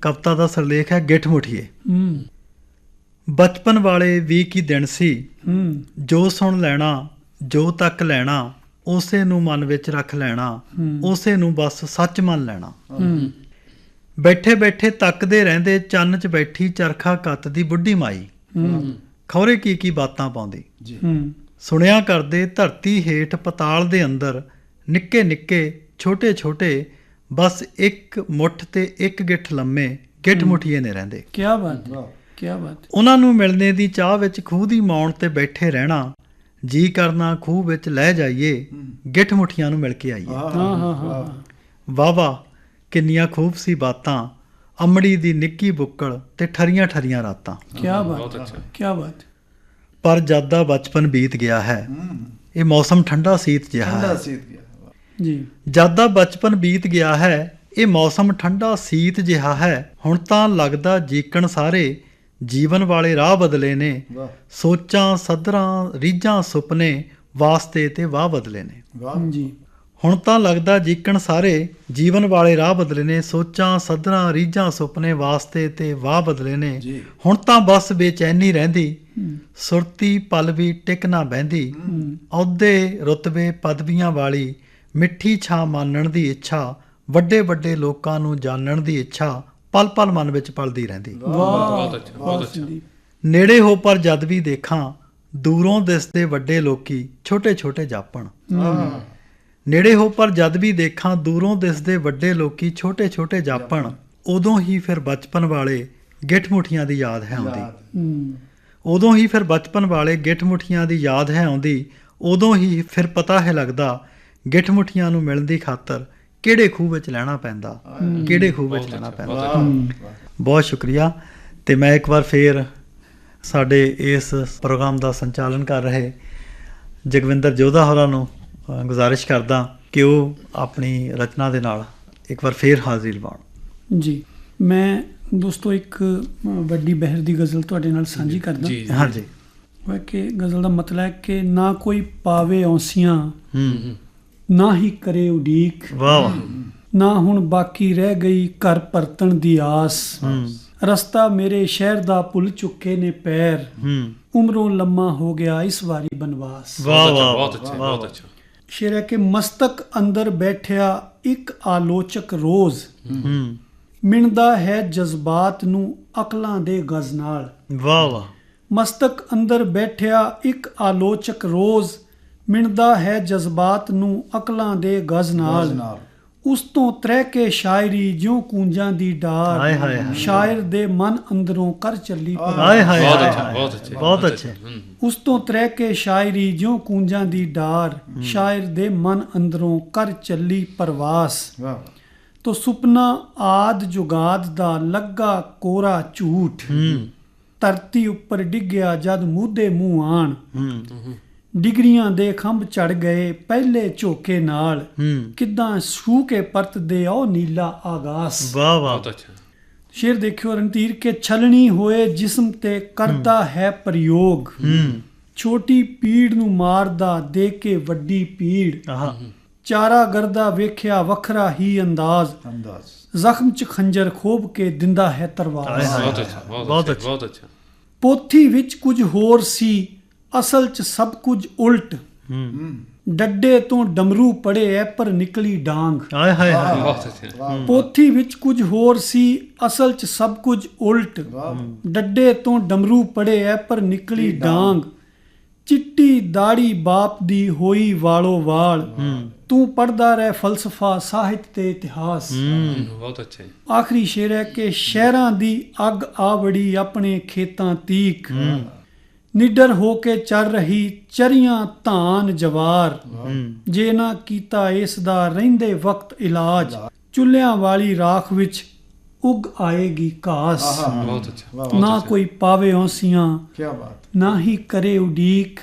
[SPEAKER 3] ਕਵਿਤਾ ਦਾ ਸਰਲੇਖ ਹੈ ਗਿੱਠ ਮੁਠੀਏ।
[SPEAKER 1] ਹੂੰ।
[SPEAKER 3] ਬਚਪਨ ਵਾਲੇ ਵੀ ਕੀ ਦਿਨ ਸੀ?
[SPEAKER 1] ਹੂੰ।
[SPEAKER 3] ਜੋ ਸੁਣ ਲੈਣਾ ਜੋ ਤੱਕ ਲੈਣਾ ਉਸੇ ਨੂੰ ਮਨ ਵਿੱਚ ਰੱਖ ਲੈਣਾ। ਉਸੇ ਨੂੰ ਬਸ ਸੱਚ ਮੰਨ ਲੈਣਾ। ਬੈਠੇ ਬੈਠੇ ਤੱਕਦੇ ਰਹਿੰਦੇ ਚੰਨ 'ਚ ਬੈਠੀ ਚਰਖਾ ਕੱਤ ਦੀ ਬੁੱਢੀ ਮਾਈ। ਖੌਰੇ ਕੀ ਕੀ ਬਾਤਾਂ ਪਾਉਂਦੀ?
[SPEAKER 4] ਜੀ।
[SPEAKER 3] ਸੁਣਿਆ ਕਰਦੇ ਧਰਤੀ ਹੇਠ ਪਤਾਲ ਦੇ ਅੰਦਰ ਨਿੱਕੇ ਨਿੱਕੇ ਛੋਟੇ ਛੋਟੇ ਬਸ ਇੱਕ ਮੁੱਠ ਤੇ ਇੱਕ ਗਿੱਠ ਲੰਮੇ ਗਿੱਠ ਮੁਠੀਏ ਨੇ ਰਹਿੰਦੇ।
[SPEAKER 1] ਕੀ ਬਾਤ ਕੀ ਬਾਤ
[SPEAKER 3] ਉਹਨਾਂ ਨੂੰ ਮਿਲਣੇ ਦੀ ਚਾਹ ਵਿੱਚ ਖੂਹ ਦੀ ਮੌਣ ਤੇ ਬੈਠੇ ਰਹਿਣਾ ਜੀ ਕਰਨਾ ਖੂਹ ਵਿੱਚ ਲੈ ਜਾਈਏ ਗਿੱਠ ਮੁਠੀਆਂ ਨੂੰ ਮਿਲ ਕੇ ਆਈਏ।
[SPEAKER 1] ਹਾਂ ਹਾਂ ਹਾਂ ਹਾਂ।
[SPEAKER 3] ਵਾਹ ਵਾਹ ਕਿੰਨੀਆਂ ਖੂਬ ਸੀ ਬਾਤਾਂ। ਅੰਮੜੀ ਦੀ ਨਿੱਕੀ ਬੁੱਕਲ ਤੇ ਠਰੀਆਂ ਠਰੀਆਂ ਰਾਤਾਂ।
[SPEAKER 1] ਕੀ ਬਾਤ
[SPEAKER 2] ਬਹੁਤ ਅੱਛਾ।
[SPEAKER 1] ਕੀ ਬਾਤ
[SPEAKER 3] ਪਰ ਜਦ ਦਾ ਬਚਪਨ ਬੀਤ ਗਿਆ ਹੈ
[SPEAKER 4] ਹੂੰ।
[SPEAKER 3] ਇਹ ਮੌਸਮ ਠੰਡਾ ਸੀਤ ਜਿਹਾ
[SPEAKER 4] ਠੰਡਾ
[SPEAKER 3] ਹੈ
[SPEAKER 4] ਸੀਤ ਗਿਆ
[SPEAKER 1] ਜੀ।
[SPEAKER 3] ਜਦ ਦਾ ਬਚਪਨ ਬੀਤ ਗਿਆ ਹੈ ਇਹ ਮੌਸਮ ਠੰਡਾ ਸੀਤ ਜਿਹਾ ਹੈ। ਹੁਣ ਤਾਂ ਲੱਗਦਾ ਜੀਕਣ ਸਾਰੇ ਜੀਵਨ ਵਾਲੇ ਰਾਹ ਬਦਲੇ ਨੇ।
[SPEAKER 4] ਵਾਹ।
[SPEAKER 3] ਸੋਚਾਂ ਸਦਰਾਂ ਰੀਝਾਂ ਸੁਪਨੇ ਵਾਸਤੇ ਤੇ ਵਾਹ ਬਦਲੇ ਨੇ।
[SPEAKER 4] ਵਾਹ।
[SPEAKER 1] ਜੀ।
[SPEAKER 3] ਹੁਣ ਤਾਂ ਲੱਗਦਾ ਜੀਕਣ ਸਾਰੇ ਜੀਵਨ ਵਾਲੇ ਰਾਹ ਬਦਲੇ ਨੇ ਸੋਚਾਂ ਸਦਰਾਂ ਰੀਝਾਂ ਸੁਪਨੇ ਵਾਸਤੇ ਤੇ ਵਾਹ ਬਦਲੇ ਨੇ। ਹੁਣ ਤਾਂ ਬਸ ਬੇਚੈਨੀ ਰਹਿੰਦੀ ਸੁਰਤੀ ਪਲ ਵੀ ਟਿਕ ਨਾ ਬਹਿੰਦੀ ਅਹੁਦੇ ਰੁਤਬੇ ਪਦਵੀਆਂ ਵਾਲੀ ਮਿੱਠੀ ਛਾਂ ਮਾਨਣ ਦੀ ਇੱਛਾ ਵੱਡੇ ਵੱਡੇ ਲੋਕਾਂ ਨੂੰ ਜਾਣਨ ਦੀ ਇੱਛਾ ਪਲ ਪਲ ਮਨ ਵਿੱਚ ਪਲਦੀ ਰਹਿੰਦੀ।
[SPEAKER 1] ਵਾਹ
[SPEAKER 2] ਬਹੁਤ ਅੱਛਾ, ਬਹੁਤ ਅੱਛਾ।
[SPEAKER 3] ਨੇੜੇ ਹੋ ਪਰ ਜਦ ਵੀ ਦੇਖਾਂ ਦੂਰੋਂ ਦਿਸਦੇ ਵੱਡੇ ਲੋਕੀ ਛੋਟੇ ਛੋਟੇ ਜਾਪਣ
[SPEAKER 4] ਹਾਂ।
[SPEAKER 3] ਨੇੜੇ ਹੋ ਪਰ ਜਦ ਵੀ ਦੇਖਾਂ ਦੂਰੋਂ ਦਿਸਦੇ ਵੱਡੇ ਲੋਕੀ ਛੋਟੇ ਛੋਟੇ ਜਾਪਣ ਉਦੋਂ ਹੀ ਫਿਰ ਬਚਪਨ ਵਾਲੇ ਗਿੱਠ ਮੁਠੀਆਂ ਦੀ ਯਾਦ ਹੈ ਆਉਂਦੀ। ਉਦੋਂ ਹੀ ਫਿਰ ਬਚਪਨ ਵਾਲੇ ਗਿੱਠ ਮੁਠੀਆਂ ਦੀ ਯਾਦ ਹੈ ਆਉਂਦੀ ਉਦੋਂ ਹੀ ਫਿਰ ਪਤਾ ਹੈ ਲੱਗਦਾ ਗਿੱਠ ਮੁਠੀਆਂ ਨੂੰ ਮਿਲਣ ਦੀ ਖਾਤਰ ਕਿਹੜੇ ਖੂਹ ਵਿੱਚ ਲੈਣਾ ਪੈਂਦਾ ਕਿਹੜੇ ਖੂਹ ਵਿੱਚ ਲੈਣਾ ਪੈਂਦਾ।
[SPEAKER 2] ਬਹੁਤ
[SPEAKER 3] ਸ਼ੁਕਰੀਆ। ਤੇ ਮੈਂ ਇੱਕ ਵਾਰ ਫੇਰ ਸਾਡੇ ਇਸ ਪ੍ਰੋਗਰਾਮ ਦਾ ਸੰਚਾਲਨ ਕਰ ਰਹੇ ਜਗਵਿੰਦਰ ਜੋਧਾ ਹੋਰਾਂ ਨੂੰ ਗੁਜ਼ਾਰਿਸ਼ ਕਰਦਾ ਕਿ ਉਹ ਆਪਣੀ ਰਚਨਾ ਦੇ ਨਾਲ ਇੱਕ ਵਾਰ ਫੇਰ ਹਾਜ਼ਰੀ ਲਵਾਉਣ।
[SPEAKER 1] ਜੀ ਮੈਂ ਦੋਸਤੋ ਇੱਕ ਵੱਡੀ ਬਹਿਰ ਦੀ ਗਜ਼ਲ ਤੁਹਾਡੇ ਨਾਲ ਸਾਂਝੀ ਕਰਦਾ।
[SPEAKER 2] ਜੀ
[SPEAKER 3] ਹਾਂਜੀ।
[SPEAKER 1] ਉਹ ਕਿ ਗਜ਼ਲ ਦਾ ਮਤਲਬ ਹੈ ਕਿ ਨਾ ਕੋਈ ਪਾਵੇ ਔਂਸੀਆਂ
[SPEAKER 3] ਹੂੰ
[SPEAKER 1] ਨਾ ਹੀ ਕਰੇ ਉਡੀਕ।
[SPEAKER 3] ਵਾਹ ਵਾਹ।
[SPEAKER 1] ਨਾ ਹੁਣ ਬਾਕੀ ਰਹਿ ਗਈ ਘਰ ਪਰਤਣ ਦੀ ਆਸ।
[SPEAKER 3] ਹੂੰ।
[SPEAKER 1] ਰਸਤਾ ਮੇਰੇ ਸ਼ਹਿਰ ਦਾ ਭੁੱਲ ਚੁੱਕੇ ਨੇ ਪੈਰ।
[SPEAKER 3] ਹੂੰ।
[SPEAKER 1] ਉਮਰੋਂ ਲੰਮਾ ਹੋ ਗਿਆ ਇਸ ਵਾਰੀ ਬਨਵਾਸ।
[SPEAKER 3] ਵਾਹ ਵਾਹ
[SPEAKER 2] ਬਹੁਤ ਅੱਛਾ ਬਹੁਤ ਅੱਛਾ।
[SPEAKER 1] ਸ਼ੇਰ ਹੈ ਕਿ ਮਸਤਕ ਅੰਦਰ ਬੈਠਿਆ ਇੱਕ ਆਲੋਚਕ ਰੋਜ਼।
[SPEAKER 3] ਹੂੰ।
[SPEAKER 1] ਮਿਣਦਾ ਹੈ ਜਜ਼ਬਾਤ ਨੂੰ ਅਕਲਾਂ ਦੇ ਗਜ਼ ਨਾਲ।
[SPEAKER 3] ਵਾਹ ਵਾਹ।
[SPEAKER 1] ਮਸਤਕ ਅੰਦਰ ਬੈਠਿਆ ਇੱਕ ਆਲੋਚਕ ਰੋਜ਼ ਮਿਣਦਾ ਹੈ ਜਜ਼ਬਾਤ ਨੂੰ ਅਕਲਾਂ ਦੇ ਗਜ਼ ਨਾਲ।
[SPEAKER 6] ਨਾਲ।
[SPEAKER 1] ਉਸ ਤੋਂ ਤਰੇ ਕੇ ਸ਼ਾਇਰੀ ਜਿਉਂ ਕੂੰਜਾਂ ਦੀ ਡਾਰ। ਸ਼ਾਇਰ ਦੇ ਮਨ ਅੰਦਰੋਂ ਕਰ ਚੱਲੀ ਪਰ
[SPEAKER 3] ਹਾਏ ਹਾਏ
[SPEAKER 2] ਬਹੁਤ ਅੱਛਾ। ਬਹੁਤ ਅੱਛਾ
[SPEAKER 3] ਬਹੁਤ ਅੱਛਾ।
[SPEAKER 1] ਉਸ ਤੋਂ ਤਰੇ ਕੇ ਸ਼ਾਇਰੀ ਜਿਉਂ ਕੂੰਜਾਂ ਦੀ ਡਾਰ ਸ਼ਾਇਰ ਦੇ ਮਨ ਅੰਦਰੋਂ ਕਰ ਚੱਲੀ ਪਰਵਾਸ।
[SPEAKER 6] ਵਾਹ।
[SPEAKER 1] ਤੋ ਸੁਪਨਾ ਆਦ ਜੁਗਾਦ ਦਾ ਲੱਗਾ ਕੋਰਾ ਝੂਠ।
[SPEAKER 3] ਹੂੰ।
[SPEAKER 1] ਧਰਤੀ ਉੱਪਰ ਡਿੱਗਿਆ ਜਦ ਮੂਧੇ ਮੂੰਹ ਆਣ।
[SPEAKER 3] ਹੂੰ।
[SPEAKER 1] ਡਿਗਰੀਆਂ ਦੇ ਖੰਭ ਚੜ ਗਏ ਪਹਿਲੇ ਝੋਕੇ ਨਾਲ
[SPEAKER 3] ਹੂੰ।
[SPEAKER 1] ਕਿਦਾਂ ਛੂ ਕੇ ਪਰਤਦੇ ਉਹ ਨੀਲਾ ਆਗਾਸ।
[SPEAKER 3] ਵਾਹ ਵਾਹ।
[SPEAKER 2] ਬਹੁਤ ਅੱਛਾ।
[SPEAKER 1] ਸ਼ੇਰ ਦੇਖਿਓ ਰਣਧੀਰ ਕੇ ਛਲਣੀ ਹੋਏ ਜਿਸਮ ਤੇ ਕਰਦਾ ਹੈ। ਪ੍ਰਯੋਗ।
[SPEAKER 3] ਹੂੰ।
[SPEAKER 1] ਛੋਟੀ ਪੀੜ ਨੂੰ ਮਾਰਦਾ ਦੇ ਕੇ ਵੱਡੀ ਪੀੜ। ਚਾਰਾ ਗਰਦਾ ਵੇਖਿਆ ਵੱਖਰਾ ਹੀ ਅੰਦਾਜ਼।
[SPEAKER 6] ਅੰਦਾਜ਼।
[SPEAKER 1] ਜ਼ਖਮ ਚ ਖੰਜਰ ਖੋਬ ਕੇ ਦਿੰਦਾ ਹੈ ਤਰਵਾਰ।
[SPEAKER 2] ਬਹੁਤ। ਅੱਛਾ
[SPEAKER 3] ਬਹੁਤ ਅੱਛਾ।
[SPEAKER 1] ਪੋਥੀ ਵਿੱਚ ਕੁਝ ਹੋਰ ਸੀ। ਅਸਲ ਚ ਸਭ ਕੁਝ ਉਲਟ।
[SPEAKER 3] ਹੂੰ
[SPEAKER 1] ਡੱਡੇ ਤੋਂ ਡਮਰੂ ਪੜੇ ਐ ਪਰ ਨਿਕਲੀ ਡਾਂਗ।
[SPEAKER 3] ਹਾਏ ਹਾਏ। ਹਾਏ
[SPEAKER 2] ਬਹੁਤ ਅੱਛਾ
[SPEAKER 1] ਪੋਥੀ ਵਿੱਚ ਕੁਝ ਹੋਰ ਸੀ ਅਸਲ ਚ ਸਭ ਕੁਝ ਉਲਟ। ਡੱਡੇ ਤੋਂ ਡਮਰੂ ਪੜੇ ਐ ਪਰ ਨਿਕਲੀ ਡਾਂਗ। ਚਿੱਟੀ ਦਾੜੀ ਬਾਪ ਦੀ ਹੋਈ ਵਾਲੋ ਵਾਲ।
[SPEAKER 3] ਹੂੰ
[SPEAKER 1] ਤੂੰ ਪੜਦਾ ਰਹਿ ਫਲਸਫਾ ਸਾਹਿਤ ਤੇ ਇਤਿਹਾਸ।
[SPEAKER 3] ਹੂੰ
[SPEAKER 2] ਬਹੁਤ ਅੱਛਾ ਜੀ।
[SPEAKER 1] ਆਖਰੀ ਸ਼ੇਰ ਹੈ ਕਿ ਸ਼ਹਿਰਾਂ ਦੀ ਅੱਗ ਆਵੜੀ ਆਪਣੇ ਖੇਤਾਂ ਤੀਕ। ਨਿਡਰ ਹੋ ਕੇ ਚੱਲ ਰਹੀ ਚਰੀਆਂ ਧਾਨ ਜਵਾਰ। ਜੇ ਨਾ ਕੀਤਾ ਇਸ ਦਾ ਰਹਿੰਦੇ ਵਕਤ ਇਲਾਜ ਚੁੱਲ੍ਹਿਆਂ ਵਾਲੀ ਰਾਖ ਵਿੱਚ ਉਗ ਆਏਗੀ ਘਾਸ
[SPEAKER 6] ਆਹਾ
[SPEAKER 2] ਬਹੁਤ ਅੱਛਾ
[SPEAKER 1] ਨਾ ਕੋਈ ਪਾਵੇ ਔਸੀਆਂ
[SPEAKER 6] ਕੀ ਬਾਤ।
[SPEAKER 1] ਨਾ ਹੀ ਕਰੇ ਉਡੀਕ।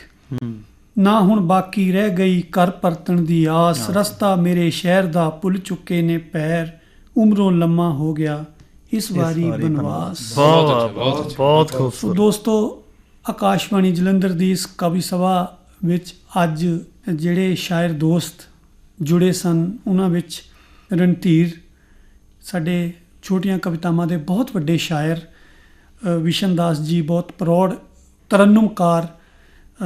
[SPEAKER 1] ਨਾ ਹੁਣ ਬਾਕੀ ਰਹਿ ਗਈ ਕਰ ਪਰਤਣ ਦੀ ਆਸ। ਰਸਤਾ ਮੇਰੇ ਸ਼ਹਿਰ ਦਾ ਭੁੱਲ ਚੁੱਕੇ ਨੇ ਪੈਰ। ਉਮਰੋਂ ਲੰਮਾ ਹੋ ਗਿਆ ਇਸ ਵਾਰੀ ਬਨਵਾਸ।
[SPEAKER 2] ਬਹੁਤ ਬਹੁਤ
[SPEAKER 3] ਬਹੁਤ ਖੂਬਸੂਰਤ।
[SPEAKER 1] ਦੋਸਤੋ ਆਕਾਸ਼ਵਾਣੀ ਜਲੰਧਰ ਦੀ ਇਸ ਕਵੀ ਸਭਾ ਵਿੱਚ ਅੱਜ ਜਿਹੜੇ ਸ਼ਾਇਰ ਦੋਸਤ ਜੁੜੇ ਸਨ, ਉਹਨਾਂ ਵਿੱਚ ਰਣਧੀਰ, ਸਾਡੇ ਛੋਟੀਆਂ ਕਵਿਤਾਵਾਂ ਦੇ ਬਹੁਤ ਵੱਡੇ ਸ਼ਾਇਰ ਵਿਸ਼ਨ ਦਾਸ ਜੀ, ਬਹੁਤ ਪ੍ਰੌੜ, ਤਰਨਮਕਾਰ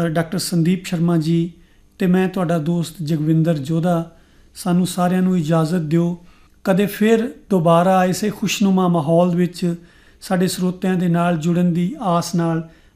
[SPEAKER 1] ਡਾਕਟਰ ਸੰਦੀਪ ਸ਼ਰਮਾ ਜੀ ਤੇ ਮੈਂ ਤੁਹਾਡਾ ਦੋਸਤ ਜਗਵਿੰਦਰ ਜੋਧਾ, ਸਾਨੂੰ ਸਾਰਿਆਂ ਨੂੰ ਇਜਾਜ਼ਤ ਦਿਓ। ਕਦੇ ਫਿਰ ਦੁਬਾਰਾ ਇਸੇ ਖੁਸ਼ਨੁਮਾ ਮਾਹੌਲ ਵਿੱਚ ਸਾਡੇ ਸਰੋਤਿਆਂ ਦੇ ਨਾਲ ਜੁੜਨ ਦੀ ਆਸ ਨਾਲ